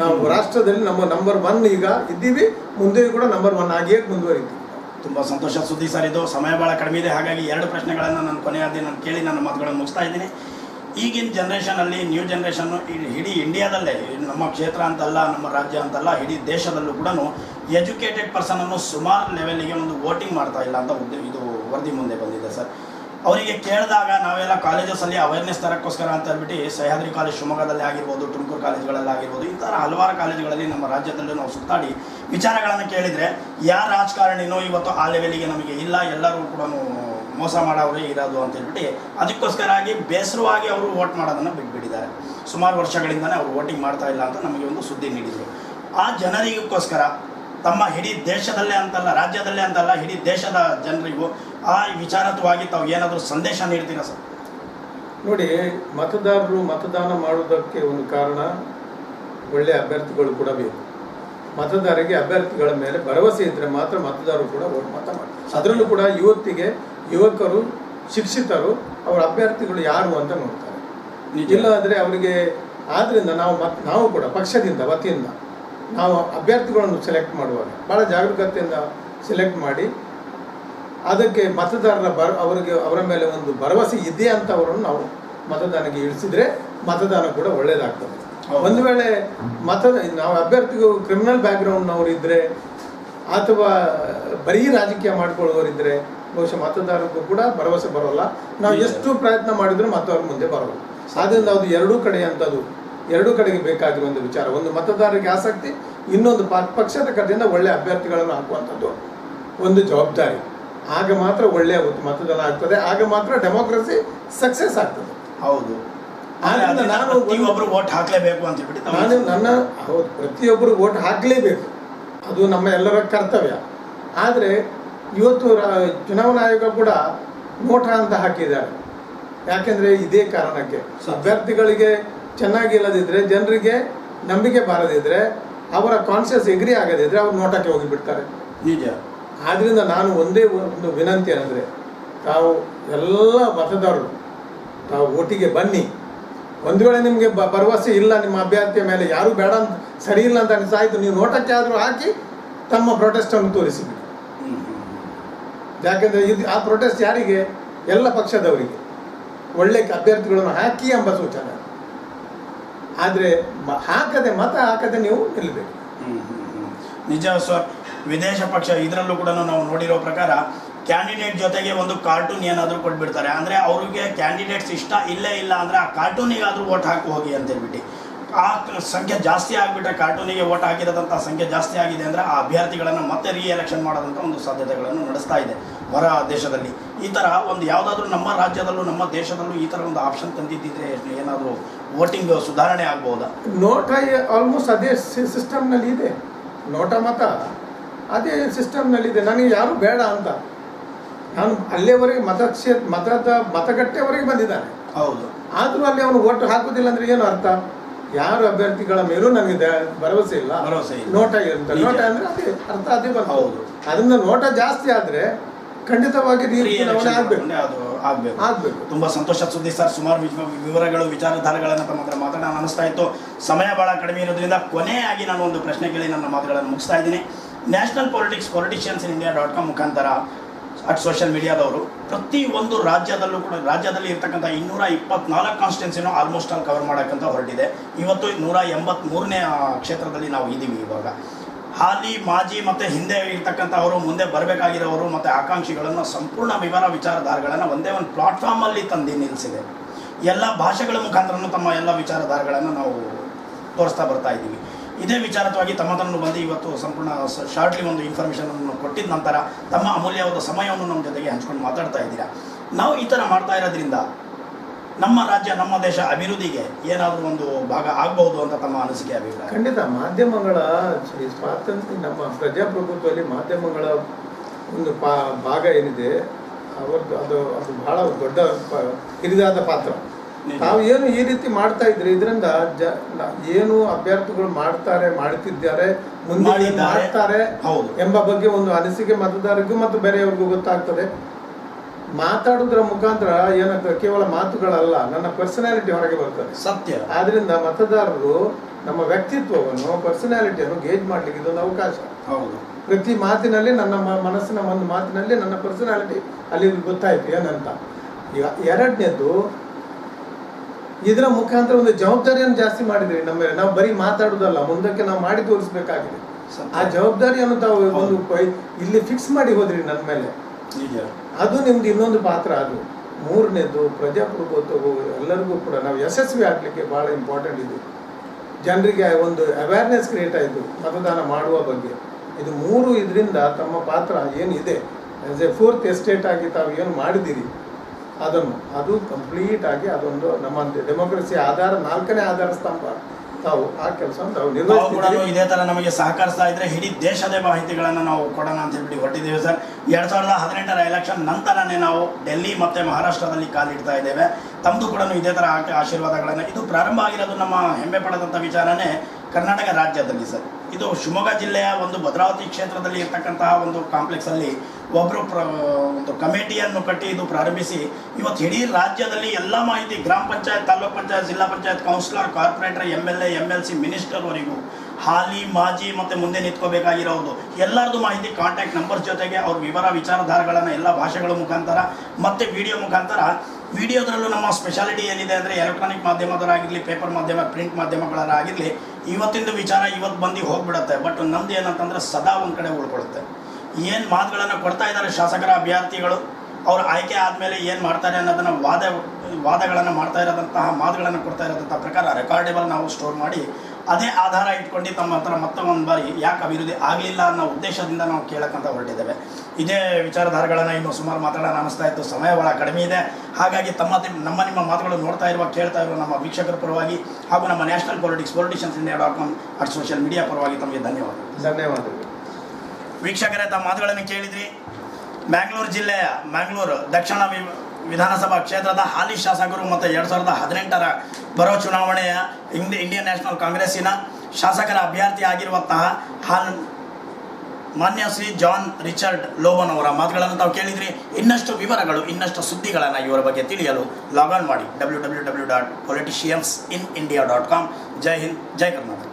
ನಾವು ರಾಷ್ಟ್ರದಲ್ಲಿ ನಮ್ಮ ನಂಬರ್ ಒನ್ ಈಗ ಇದ್ದೀವಿ ಮುಂದೆ ಕೂಡ ನಂಬರ್ ಒನ್ ಆಗಿಯೇ ಮುಂದುವರಿತೀವಿ. ತುಂಬ ಸಂತೋಷ ಸುದ್ದಿ ಸರ್ ಇದು. ಸಮಯ ಭಾಳ ಕಡಿಮೆ ಇದೆ. ಹಾಗಾಗಿ ಎರಡು ಪ್ರಶ್ನೆಗಳನ್ನು ನಾನು ಕೊನೆಯಾದಿ ನಾನು ಕೇಳಿ ನನ್ನ ಮಾತುಗಳನ್ನು ಮುಗಿಸ್ತಾ ಇದ್ದೀನಿ. ಈಗಿನ ಜನ್ರೇಷನಲ್ಲಿ ನ್ಯೂ ಜನ್ರೇಷನ್ನು ಇಡೀ ಇಂಡಿಯಾದಲ್ಲೇ ನಮ್ಮ ಕ್ಷೇತ್ರ ಅಂತಲ್ಲ ನಮ್ಮ ರಾಜ್ಯ ಅಂತಲ್ಲ ಇಡೀ ದೇಶದಲ್ಲೂ ಕೂಡ ಎಜುಕೇಟೆಡ್ ಪರ್ಸನನ್ನು ಸುಮಾರು ಲೆವೆಲ್ಗೆ ಒಂದು ವೋಟಿಂಗ್ ಮಾಡ್ತಾ ಇಲ್ಲ ಅಂತ ಇದು ವರದಿ ಮುಂದೆ ಬಂದಿದೆ ಸರ್. ಅವರಿಗೆ ಕೇಳಿದಾಗ ನಾವೆಲ್ಲ ಕಾಲೇಜಸಲ್ಲಿ ಅವೇರ್ನೆಸ್ ತರಕ್ಕೋಸ್ಕರ ಅಂತ ಹೇಳ್ಬಿಟ್ಟು ಸಹ್ಯಾದ್ರಿ ಕಾಲೇಜ್ ಶಿವಮೊಗ್ಗದಲ್ಲಿ ಆಗಿರ್ಬೋದು, ತುಮಕೂರು ಕಾಲೇಜ್ಗಳಲ್ಲಿ ಆಗಿರ್ಬೋದು, ಈ ಥರ ಹಲವಾರು ಕಾಲೇಜುಗಳಲ್ಲಿ ನಮ್ಮ ರಾಜ್ಯದಲ್ಲೂ ನಾವು ಸುತ್ತಾಡಿ ವಿಚಾರಗಳನ್ನು ಕೇಳಿದರೆ ಯಾರ ರಾಜಕಾರಣಿನೂ ಇವತ್ತು ಆ ಲೆವೆಲಿಗೆ ನಮಗೆ ಇಲ್ಲ, ಎಲ್ಲರೂ ಕೂಡ ಮೋಸ ಮಾಡೋರು ಇರೋದು ಅಂತ ಹೇಳ್ಬಿಟ್ಟು ಅದಕ್ಕೋಸ್ಕರ ಆಗಿ ಬೇಸರವಾಗಿ ಅವರು ವೋಟ್ ಮಾಡೋದನ್ನು ಬಿಟ್ಬಿಟ್ಟಿದ್ದಾರೆ. ಸುಮಾರು ವರ್ಷಗಳಿಂದಲೇ ಅವರು ವೋಟಿಂಗ್ ಮಾಡ್ತಾ ಇಲ್ಲ ಅಂತ ನಮಗೆ ಒಂದು ಸುದ್ದಿ ನೀಡಿದರು. ಆ ಜನರಿಗೋಸ್ಕರ ತಮ್ಮ ಇಡೀ ದೇಶದಲ್ಲೇ ಅಂತಲ್ಲ ರಾಜ್ಯದಲ್ಲೇ ಅಂತಲ್ಲ ಇಡೀ ದೇಶದ ಜನರಿಗೂ ಆ ವಿಚಾರತ್ವವಾಗಿ ತಾವು ಏನಾದರೂ ಸಂದೇಶ ನೀಡ್ತೀರಾ ಸರ್? ನೋಡಿ ಮತದಾರರು ಮತದಾನ ಮಾಡುವುದಕ್ಕೆ ಒಂದು ಕಾರಣ ಒಳ್ಳೆಯ ಅಭ್ಯರ್ಥಿಗಳು ಕೂಡ ಬೇಕು. ಮತದಾರರಿಗೆ ಅಭ್ಯರ್ಥಿಗಳ ಮೇಲೆ ಭರವಸೆ ಇದ್ದರೆ ಮಾತ್ರ ಮತದಾರರು ಕೂಡ ಓಟ್ ಮತ ಮಾಡ್ತಾರೆ. ಅದರಲ್ಲೂ ಕೂಡ ಯುವತಿಗೆ ಯುವಕರು ಶಿಕ್ಷಿತರು ಅವರ ಅಭ್ಯರ್ಥಿಗಳು ಯಾರು ಅಂತ ನೋಡ್ತಾರೆ. ಇಲ್ಲ ಆದರೆ ಅವರಿಗೆ ಆದ್ದರಿಂದ ನಾವು ಮತ್ ನಾವು ಕೂಡ ಪಕ್ಷದಿಂದ ವತಿಯಿಂದ ನಾವು ಅಭ್ಯರ್ಥಿಗಳನ್ನು ಸೆಲೆಕ್ಟ್ ಮಾಡುವಾಗ ಭಾಳ ಜಾಗರೂಕತೆಯಿಂದ ಸೆಲೆಕ್ಟ್ ಮಾಡಿ ಅದಕ್ಕೆ ಮತದಾರರ ಬರ ಅವರಿಗೆ ಅವರ ಮೇಲೆ ಒಂದು ಭರವಸೆ ಇದೆ ಅಂತ ಅವರನ್ನು ನಾವು ಮತದಾನಕ್ಕೆ ಇಳಿಸಿದ್ರೆ ಮತದಾನ ಕೂಡ ಒಳ್ಳೇದಾಗ್ತದೆ. ಒಂದು ವೇಳೆ ಮತ ನಾವು ಅಭ್ಯರ್ಥಿಗಳು ಕ್ರಿಮಿನಲ್ ಬ್ಯಾಕ್ಗ್ರೌಂಡ್ನವರು ಇದ್ದರೆ ಅಥವಾ ಬರೀ ರಾಜಕೀಯ ಮಾಡ್ಕೊಳ್ಳೋರಿದ್ರೆ ಬಹುಶಃ ಮತದಾರರಿಗೂ ಕೂಡ ಭರವಸೆ ಬರೋಲ್ಲ. ನಾವು ಎಷ್ಟು ಪ್ರಯತ್ನ ಮಾಡಿದ್ರು ಅವ್ರ ಮುಂದೆ ಬರೋಲ್ಲ. ಆದ್ದರಿಂದ ಅದು ಎರಡೂ ಕಡೆ ಅಂತದ್ದು ಎರಡೂ ಕಡೆಗೆ ಬೇಕಾಗಿರುವ ಒಂದು ವಿಚಾರ. ಒಂದು ಮತದಾರರಿಗೆ ಆಸಕ್ತಿ ಇನ್ನೊಂದು ಪಕ್ಷದ ಕಡೆಯಿಂದ ಒಳ್ಳೆಯ ಅಭ್ಯರ್ಥಿಗಳನ್ನು ಹಾಕುವಂಥದ್ದು ಒಂದು ಜವಾಬ್ದಾರಿ. ಆಗ ಮಾತ್ರ ಒಳ್ಳೆಯ ಮತದಾನ ಆಗ್ತದೆ ಆಗ ಮಾತ್ರ ಡೆಮೋಕ್ರಸಿ ಸಕ್ಸಸ್ ಆಗ್ತದೆ. ಹೌದು. ನಾನು ಪ್ರತಿಯೊಬ್ಬರು ವೋಟ್ ಹಾಕಲೇಬೇಕು ಅಂತ ಹೇಳ್ಬಿಟ್ಟು ನಾನು ನನ್ನ ಹೌದು ಪ್ರತಿಯೊಬ್ಬರು ಓಟ್ ಹಾಕಲೇಬೇಕು. ಅದು ನಮ್ಮ ಎಲ್ಲರ ಕರ್ತವ್ಯ. ಆದರೆ ಇವತ್ತು ಚುನಾವಣಾ ಆಯೋಗ ಕೂಡ ನೋಟ ಅಂತ ಹಾಕಿದ್ದಾರೆ. ಯಾಕೆಂದರೆ ಇದೇ ಕಾರಣಕ್ಕೆ ಅಭ್ಯರ್ಥಿಗಳಿಗೆ ಚೆನ್ನಾಗಿ ಇಲ್ಲದಿದ್ದರೆ ಜನರಿಗೆ ನಂಬಿಕೆ ಬಾರದಿದ್ದರೆ ಅವರ ಕಾನ್ಷಿಯಸ್ ಎಗ್ರಿ ಆಗದಿದ್ದರೆ ಅವ್ರು ನೋಟಕ್ಕೆ ಹೋಗಿಬಿಡ್ತಾರೆ ನಿಜ. ಆದ್ದರಿಂದ ನಾನು ಒಂದೇ ಒಂದು ವಿನಂತಿ ಅಂದರೆ ತಾವು ಎಲ್ಲ ಮತದಾರರು ತಾವು ಒಟ್ಟಿಗೆ ಬನ್ನಿ. ಒಂದು ವೇಳೆ ನಿಮಗೆ ಬ ಭರವಸೆ ಇಲ್ಲ ನಿಮ್ಮ ಅಭ್ಯರ್ಥಿಯ ಮೇಲೆ ಯಾರೂ ಬೇಡ ಅಂತ ಸರಿ ಇಲ್ಲ ಅಂತ ಅನಿಸಾಯಿತು ನೀವು ನೋಟಕ್ಕೆ ಆದರೂ ಹಾಕಿ ತಮ್ಮ ಪ್ರೊಟೆಸ್ಟನ್ನು ತೋರಿಸಿಬಿಡಿ. ಯಾಕೆಂದರೆ ಇದು ಆ ಪ್ರೊಟೆಸ್ಟ್ ಯಾರಿಗೆ? ಎಲ್ಲ ಪಕ್ಷದವರಿಗೆ. ಒಳ್ಳೆ ಅಭ್ಯರ್ಥಿಗಳನ್ನು ಹಾಕಿ ಎಂಬ ಸೂಚನೆ. ಆದರೆ ಹಾಕದೆ ಮತ ಹಾಕದೆ ನೀವು ನಿಲ್ಲಬೇಕು. ನಿಜ ಸರ್, ವಿದೇಶ ಪಕ್ಷ ಇದರಲ್ಲೂ ಕೂಡ ನಾವು ನೋಡಿರೋ ಪ್ರಕಾರ ಕ್ಯಾಂಡಿಡೇಟ್ ಜೊತೆಗೆ ಒಂದು ಕಾರ್ಟೂನ್ ಏನಾದರೂ ಕೊಟ್ಬಿಡ್ತಾರೆ. ಅಂದರೆ ಅವ್ರಿಗೆ ಕ್ಯಾಂಡಿಡೇಟ್ಸ್ ಇಷ್ಟ, ಇಲ್ಲೇ ಇಲ್ಲ ಅಂದರೆ ಆ ಕಾರ್ಟೂನಿಗಾದರೂ ವೋಟ್ ಹಾಕಿ ಹೋಗಿ ಅಂತ ಹೇಳ್ಬಿಟ್ಟು. ಆ ಸಂಖ್ಯೆ ಜಾಸ್ತಿ ಆಗಿಬಿಟ್ಟ ಕಾರ್ಟೂನಿಗೆ ವೋಟ್ ಹಾಕಿರೋದಂಥ ಸಂಖ್ಯೆ ಜಾಸ್ತಿ ಆಗಿದೆ ಅಂದರೆ ಆ ಅಭ್ಯರ್ಥಿಗಳನ್ನು ಮತ್ತೆ ರೀ ಎಲೆಕ್ಷನ್ ಮಾಡೋದಂಥ ಒಂದು ಸಾಧ್ಯತೆಗಳನ್ನು ನಡೆಸ್ತಾ ಇದೆ ಹೊರ ದೇಶದಲ್ಲಿ. ಈ ಥರ ಒಂದು ಯಾವುದಾದ್ರೂ ನಮ್ಮ ರಾಜ್ಯದಲ್ಲೂ ನಮ್ಮ ದೇಶದಲ್ಲೂ ಈ ಥರ ಒಂದು ಆಪ್ಷನ್ ತಂದಿದ್ದಿದ್ರೆ ಏನಾದರೂ ವೋಟಿಂಗ್ ಸುಧಾರಣೆ ಆಗ್ಬೋದಾ? ನೋಟ ಆಲ್ಮೋಸ್ಟ್ ಅದೇ ಸಿಸ್ಟಮ್ನಲ್ಲಿ ಇದೆ. ನೋಟ ಮತ ಅದೇ ಸಿಸ್ಟಮ್ನಲ್ಲಿದೆ ನನಗೆ ಯಾರು ಬೇಡ ಅಂತ. ನಾನು ಅಲ್ಲಿಯವರೆಗೆ ಮತಕ್ಷೇತ್ರ ಮತದ ಮತಗಟ್ಟೆವರೆಗೆ ಬಂದಿದ್ದಾನೆ ಹೌದು. ಆದರೂ ಅಲ್ಲಿ ಅವನು ಓಟ್ ಹಾಕೋದಿಲ್ಲ ಅಂದ್ರೆ ಏನು ಅರ್ಥ? ಯಾರು ಅಭ್ಯರ್ಥಿಗಳ ಮೇಲೂ ನನಗೆ ಭರವಸೆ ಇಲ್ಲ. ಭರವಸೆ ಇಲ್ಲ. ನೋಟ ಇರುತ್ತೆ. ನಿಜ. ನೋಟ ಅಂದ್ರೆ ಅದೇ ಅರ್ಥ ಅದೇ ಹೌದು. ಅದರಿಂದ ನೋಟ ಜಾಸ್ತಿ ಆದ್ರೆ ಖಂಡಿತವಾಗಿ ನೀರು ಚುನಾವಣೆ ಆಗ್ಬೇಕು. ಅದು ಆಗಬೇಕು. ಆಗ್ಬೇಕು. ತುಂಬಾ ಸಂತೋಷ ಸುದ್ದಿ ಸರ್. ಸುಮಾರು ವಿವ- ವಿವರಗಳು ವಿಚಾರಧಾರೆಗಳನ್ನು ತಮ್ಮ ಹತ್ರ ಮಾತಾಡೋಣ ಅನಿಸ್ತಾ ಇತ್ತು. ಸಮಯ ಬಹಳ ಕಡಿಮೆ ಇರೋದ್ರಿಂದ ಕೊನೆಯಾಗಿ ನಾನು ಒಂದು ಪ್ರಶ್ನೆ ಕೇಳಿ ನನ್ನ ಮಾತುಗಳನ್ನು ಮುಗಿಸ್ತಾ ಇದ್ದೀನಿ. National politics politicians in India dot com ಮುಖಾಂತರ ಅಟ್ ಸೋಷಿಯಲ್ ಮೀಡಿಯಾದವರು ಪ್ರತಿ ಒಂದು ರಾಜ್ಯದಲ್ಲೂ ಕೂಡ, ರಾಜ್ಯದಲ್ಲಿ ಇರ್ತಕ್ಕಂಥ ಇನ್ನೂರ ಇಪ್ಪತ್ನಾಲ್ಕು ಕಾನ್ಸ್ಟಿಟ್ಯೂನ್ಸಿನೂ ಆಲ್ಮೋಸ್ಟ್ ಆಲ್ ಕವರ್ ಮಾಡೋಕ್ಕಂತ ಹೊರಟಿದೆ. ಇವತ್ತು ನೂರ ಎಂಬತ್ತ್ಮೂರನೇ ಮೂರನೇ ನಾವು ಇದ್ದೀವಿ ಇವಾಗ. ಹಾಲಿ, ಮಾಜಿ ಮತ್ತು ಹಿಂದೆ ಇರ್ತಕ್ಕಂಥವರು, ಮುಂದೆ ಬರಬೇಕಾಗಿರೋರು ಮತ್ತು ಆಕಾಂಕ್ಷಿಗಳನ್ನು ಸಂಪೂರ್ಣ ವಿವರ ವಿಚಾರಧಾರಗಳನ್ನು ಒಂದೇ ಒಂದು ಪ್ಲಾಟ್ಫಾರ್ಮಲ್ಲಿ ತಂದು ನಿಲ್ಲಿಸಿದೆ ಎಲ್ಲ ಭಾಷೆಗಳ ಮುಖಾಂತರನೂ ತಮ್ಮ ಎಲ್ಲ ವಿಚಾರಧಾರಗಳನ್ನು ನಾವು ತೋರಿಸ್ತಾ ಬರ್ತಾ ಇದ್ದೀವಿ ಇದೇ ವಿಚಾರವಾಗಿ ತಮ್ಮ ತನೂ ಬಂದು ಇವತ್ತು ಸಂಪೂರ್ಣ ಶಾರ್ಟ್ಲಿ ಒಂದು ಇನ್ಫಾರ್ಮೇಷನನ್ನು ಕೊಟ್ಟಿದ ನಂತರ ತಮ್ಮ ಅಮೂಲ್ಯವಾದ ಸಮಯವನ್ನು ನಮ್ಮ ಜೊತೆಗೆ ಹಂಚ್ಕೊಂಡು ಮಾತಾಡ್ತಾ ಇದ್ದೀರಾ? ನಾವು ಈ ಥರ ಮಾಡ್ತಾ ಇರೋದ್ರಿಂದ ನಮ್ಮ ರಾಜ್ಯ, ನಮ್ಮ ದೇಶ ಅಭಿವೃದ್ಧಿಗೆ ಏನಾದರೂ ಒಂದು ಭಾಗ ಆಗಬಹುದು ಅಂತ ತಮ್ಮ ಅನಿಸಿಕೆ, ಅಭಿಪ್ರಾಯ? ಖಂಡಿತ. ಮಾಧ್ಯಮಗಳ ಸ್ವಾತಂತ್ರ್ಯ, ನಮ್ಮ ಪ್ರಜಾಪ್ರಭುತ್ವದಲ್ಲಿ ಮಾಧ್ಯಮಗಳ ಒಂದು ಪಾ ಭಾಗ ಏನಿದೆ, ಅವ್ರದ್ದು ಅದು ಅದು ಬಹಳ ದೊಡ್ಡ ಹಿರಿದಾದ ಪಾತ್ರ. ತಾವು ಏನು ಈ ರೀತಿ ಮಾಡ್ತಾ ಇದ್ರಿ? ಇದರಿಂದ ಜ ಏನು ಅಭ್ಯರ್ಥಿಗಳು ಮಾಡ್ತಾರೆ ಮಾಡುತ್ತಿದ್ದಾರೆ ಮುಂದೆ ಮಾಡ್ತಾರೆ ಹೌದು. ಎಂಬ ಬಗ್ಗೆ ಒಂದು ಅನಿಸಿಕೆ ಮತದಾರರಿಗೂ ಮತ್ತು ಬೇರೆಯವ್ರಿಗೂ ಗೊತ್ತಾಗ್ತದೆ. ಮಾತಾಡೋದ್ರ ಮುಖಾಂತರ ಏನಾಗ್ತದೆ ಕೇವಲ ಮಾತುಗಳಲ್ಲ ನನ್ನ ಪರ್ಸನಾಲಿಟಿ ಹೊರಗೆ ಬರ್ತದೆ. ಸತ್ಯ. ಆದ್ರಿಂದ ಮತದಾರರು ನಮ್ಮ ವ್ಯಕ್ತಿತ್ವವನ್ನು ಪರ್ಸನಾಲಿಟಿಯನ್ನು ಗೇಜ್ ಮಾಡ್ಲಿಕ್ಕೆ ಇದೊಂದು ಅವಕಾಶ. ಹೌದು. ಪ್ರತಿ ಮಾತಿನಲ್ಲಿ ನನ್ನ ಮನಸ್ಸಿನ ಒಂದು ಮಾತಿನಲ್ಲಿ ನನ್ನ ಪರ್ಸನಾಲಿಟಿ ಅಲ್ಲಿ ಗೊತ್ತಾಯ್ತು ಏನಂತ. ಈಗ ಎರಡನೇದು ಇದರ ಮುಖಾಂತರ ಒಂದು ಜವಾಬ್ದಾರಿಯನ್ನು ಜಾಸ್ತಿ ಮಾಡಿದ್ರಿ ನಮ್ಮ ಮೇಲೆ. ನಾವು ಬರೀ ಮಾತಾಡೋದಲ್ಲ ಮುಂದಕ್ಕೆ ನಾವು ಮಾಡಿ ತೋರಿಸ್ಬೇಕಾಗಿದೆ. ಆ ಜವಾಬ್ದಾರಿಯನ್ನು ತಾವು ಒಂದು ಇಲ್ಲಿ ಫಿಕ್ಸ್ ಮಾಡಿ ಹೋದ್ರಿ ನನ್ನ ಮೇಲೆ. ಅದು ನಿಮ್ದು ಇನ್ನೊಂದು ಪಾತ್ರ ಅದು ಮೂರನೇದು ಪ್ರಜಾಪ್ರಭುತ್ವವು ಎಲ್ಲರಿಗೂ ಕೂಡ ನಾವು ಯಶಸ್ವಿ ಆಗಲಿಕ್ಕೆ ಭಾಳ ಇಂಪಾರ್ಟೆಂಟ್ ಇದು. ಜನರಿಗೆ ಒಂದು ಅವೇರ್ನೆಸ್ ಕ್ರಿಯೇಟ್ ಆಯಿತು ಮತದಾನ ಮಾಡುವ ಬಗ್ಗೆ. ಇದು ಮೂರು ಇದರಿಂದ ತಮ್ಮ ಪಾತ್ರ ಏನಿದೆ? ಆಸ್ ಎ ಫೋರ್ತ್ ಎಸ್ಟೇಟ್ ಆಗಿ ತಾವು ಏನು ಮಾಡಿದ್ದೀರಿ? ಅದನ್ನು. ಅದು ಕಂಪ್ಲೀಟ್ ಆಗಿ ಅದೊಂದು ನಮ್ಮ ಡೆಮೋಕ್ರಸಿ ಆಧಾರ ನಾಲ್ಕನೇ ಆಧಾರ ಸ್ತಂಭ. ತಾವು ಆ ಕೆಲಸ ಇದೇ ತರ ನಮಗೆ ಸಹಕರಿಸ್ತಾ ಇದ್ರೆ ಇಡೀ ದೇಶದ ಮಾಹಿತಿಗಳನ್ನು ನಾವು ಕೊಡೋಣ ಅಂತ ಹೇಳ್ಬಿಟ್ಟು ಹೊಟ್ಟಿದ್ದೀವಿ ಸರ್. ಎರಡ್ ಸಾವಿರದ ಹದಿನೆಂಟರ ಎಲೆಕ್ಷನ್ ನಂತರನೇ ನಾವು ಡೆಲ್ಲಿ ಮತ್ತೆ ಮಹಾರಾಷ್ಟ್ರದಲ್ಲಿ ಕಾಲಿಡ್ತಾ ಇದ್ದೇವೆ. ತಮ್ಮದು ಕೂಡ ಇದೇ ತರ ಆಶೀರ್ವಾದಗಳನ್ನ ಆಶೀರ್ವಾದಗಳನ್ನು. ಇದು ಪ್ರಾರಂಭ ಆಗಿರೋದು ನಮ್ಮ ಹೆಮ್ಮೆ ಪಡೆದಂತ ವಿಚಾರನೇ ಕರ್ನಾಟಕ ರಾಜ್ಯದಲ್ಲಿ ಸರ್. ಇದು ಶಿವಮೊಗ್ಗ ಜಿಲ್ಲೆಯ ಒಂದು ಭದ್ರಾವತಿ ಕ್ಷೇತ್ರದಲ್ಲಿ ಇರ್ತಕ್ಕಂತಹ ಒಂದು ಕಾಂಪ್ಲೆಕ್ಸ್ ಅಲ್ಲಿ ಒಬ್ಬರು ಪ್ರ ಒಂದು ಕಮಿಟಿಯನ್ನು ಕಟ್ಟಿ ಇದು ಪ್ರಾರಂಭಿಸಿ, ಇವತ್ತು ಇಡೀ ರಾಜ್ಯದಲ್ಲಿ ಎಲ್ಲ ಮಾಹಿತಿ ಗ್ರಾಮ panchayat, taluk panchayat, zilla panchayat councillor, corporator, M L A, M L C ಮಿನಿಸ್ಟರ್ವರೆಗೂ ಹಾಲಿ, ಮಾಜಿ ಮತ್ತು ಮುಂದೆ ನಿಂತ್ಕೋಬೇಕಾಗಿರೋದು. ಎಲ್ಲರದು ಮಾಹಿತಿ ಕಾಂಟ್ಯಾಕ್ಟ್ ನಂಬರ್ ಜೊತೆಗೆ ಅವ್ರ ವಿವರ, ವಿಚಾರಧಾರೆಗಳನ್ನು ಎಲ್ಲ ಭಾಷೆಗಳ ಮುಖಾಂತರ ಮತ್ತು ವಿಡಿಯೋ ಮುಖಾಂತರ. ವಿಡಿಯೋದ್ರಲ್ಲೂ ನಮ್ಮ ಸ್ಪೆಷಾಲಿಟಿ ಏನಿದೆ ಅಂದರೆ ಎಲೆಕ್ಟ್ರಾನಿಕ್ ಮಾಧ್ಯಮದವರಾಗಿರಲಿ, ಪೇಪರ್ ಮಾಧ್ಯಮ, ಪ್ರಿಂಟ್ ಮಾಧ್ಯಮಗಳಾಗಿರಲಿ ಇವತ್ತಿಂದು ವಿಚಾರ ಇವತ್ತು ಬಂದು ಹೋಗ್ಬಿಡುತ್ತೆ. ಬಟ್ ನಮ್ದು ಏನಂತಂದ್ರೆ ಸದಾ ಒಂದು ಕಡೆ ಉಳ್ಕೊಳ್ಳುತ್ತೆ ಏನು ಮಾತುಗಳನ್ನು ಕೊಡ್ತಾ ಇದ್ದಾರೆ ಶಾಸಕರ ಅಭ್ಯರ್ಥಿಗಳು? ಅವ್ರು ಆಯ್ಕೆ ಆದಮೇಲೆ ಏನು ಮಾಡ್ತಾರೆ ಅನ್ನೋದನ್ನು ವಾದ, ವಾದಗಳನ್ನು ಮಾಡ್ತಾ ಇರೋದಂತಹ ಮಾತುಗಳನ್ನು ಕೊಡ್ತಾ ಇರೋದಂಥ ಪ್ರಕಾರ ರೆಕಾರ್ಡೇಬಲ್ ನಾವು ಸ್ಟೋರ್ ಮಾಡಿ ಅದೇ ಆಧಾರ ಇಟ್ಕೊಂಡು ತಮ್ಮ ಹತ್ರ ಮತ್ತೊಂದು ಬಾರಿ ಯಾಕೆ ಅಭಿವೃದ್ಧಿ ಆಗಲಿಲ್ಲ ಅನ್ನೋ ಉದ್ದೇಶದಿಂದ ನಾವು ಕೇಳಕ್ಕಂತ ಹೊರಟಿದ್ದೇವೆ. ಇದೇ ವಿಚಾರಧಾರೆಗಳನ್ನು ಇನ್ನು ಸುಮಾರು ಮಾತಾಡೋಣ ಅನಿಸ್ತಾ ಇತ್ತು. ಸಮಯ ಭಾಳ ಕಡಿಮೆ ಇದೆ. ಹಾಗಾಗಿ ತಮ್ಮ ನಮ್ಮ ನಿಮ್ಮ ಮಾತುಗಳು ನೋಡ್ತಾ ಇರುವ, ಕೇಳ್ತಾ ಇರುವ ನಮ್ಮ ವೀಕ್ಷಕರ ಪರವಾಗಿ ಹಾಗೂ ನಮ್ಮ national politics politicians India dot com at social media ಪರವಾಗಿ ತಮಗೆ ಧನ್ಯವಾದ ಧನ್ಯವಾದಗಳು. ವೀಕ್ಷಕರೇ, ತಮ್ಮ ಮಾತುಗಳನ್ನು ಕೇಳಿದ್ರಿ. ಮ್ಯಾಂಗ್ಳೂರು ಜಿಲ್ಲೆಯ ಮ್ಯಾಂಗ್ಳೂರು ದಕ್ಷಿಣ ವಿಧಾನಸಭಾ ಕ್ಷೇತ್ರದ ಹಾಲಿ ಶಾಸಕರು ಮತ್ತು ಎರಡು ಸಾವಿರದ ಹದಿನೆಂಟರ ಬರೋ ಚುನಾವಣೆಯ ಇಂಡಿ, ಇಂಡಿಯನ್ ನ್ಯಾಷನಲ್ ಕಾಂಗ್ರೆಸ್ಸಿನ ಶಾಸಕರ ಅಭ್ಯರ್ಥಿ ಆಗಿರುವಂತಹ ಹಾಲ್ ಮಾನ್ಯ ಶ್ರೀ ಜಾನ್ ರಿಚರ್ಡ್ ಲೋಬನ್ ಅವರ ಮಾತುಗಳನ್ನು ತಾವು ಕೇಳಿದ್ರಿ. ಇನ್ನಷ್ಟು ವಿವರಗಳು, ಇನ್ನಷ್ಟು ಸುದ್ದಿಗಳನ್ನು ಇವರ ಬಗ್ಗೆ ತಿಳಿಯಲು ಲಾಗ್ ಆನ್ ಮಾಡಿ W W W dot politicians in India dot com ಜೈ ಹಿಂದ್, ಜೈ ಕರ್ನಾಟಕ.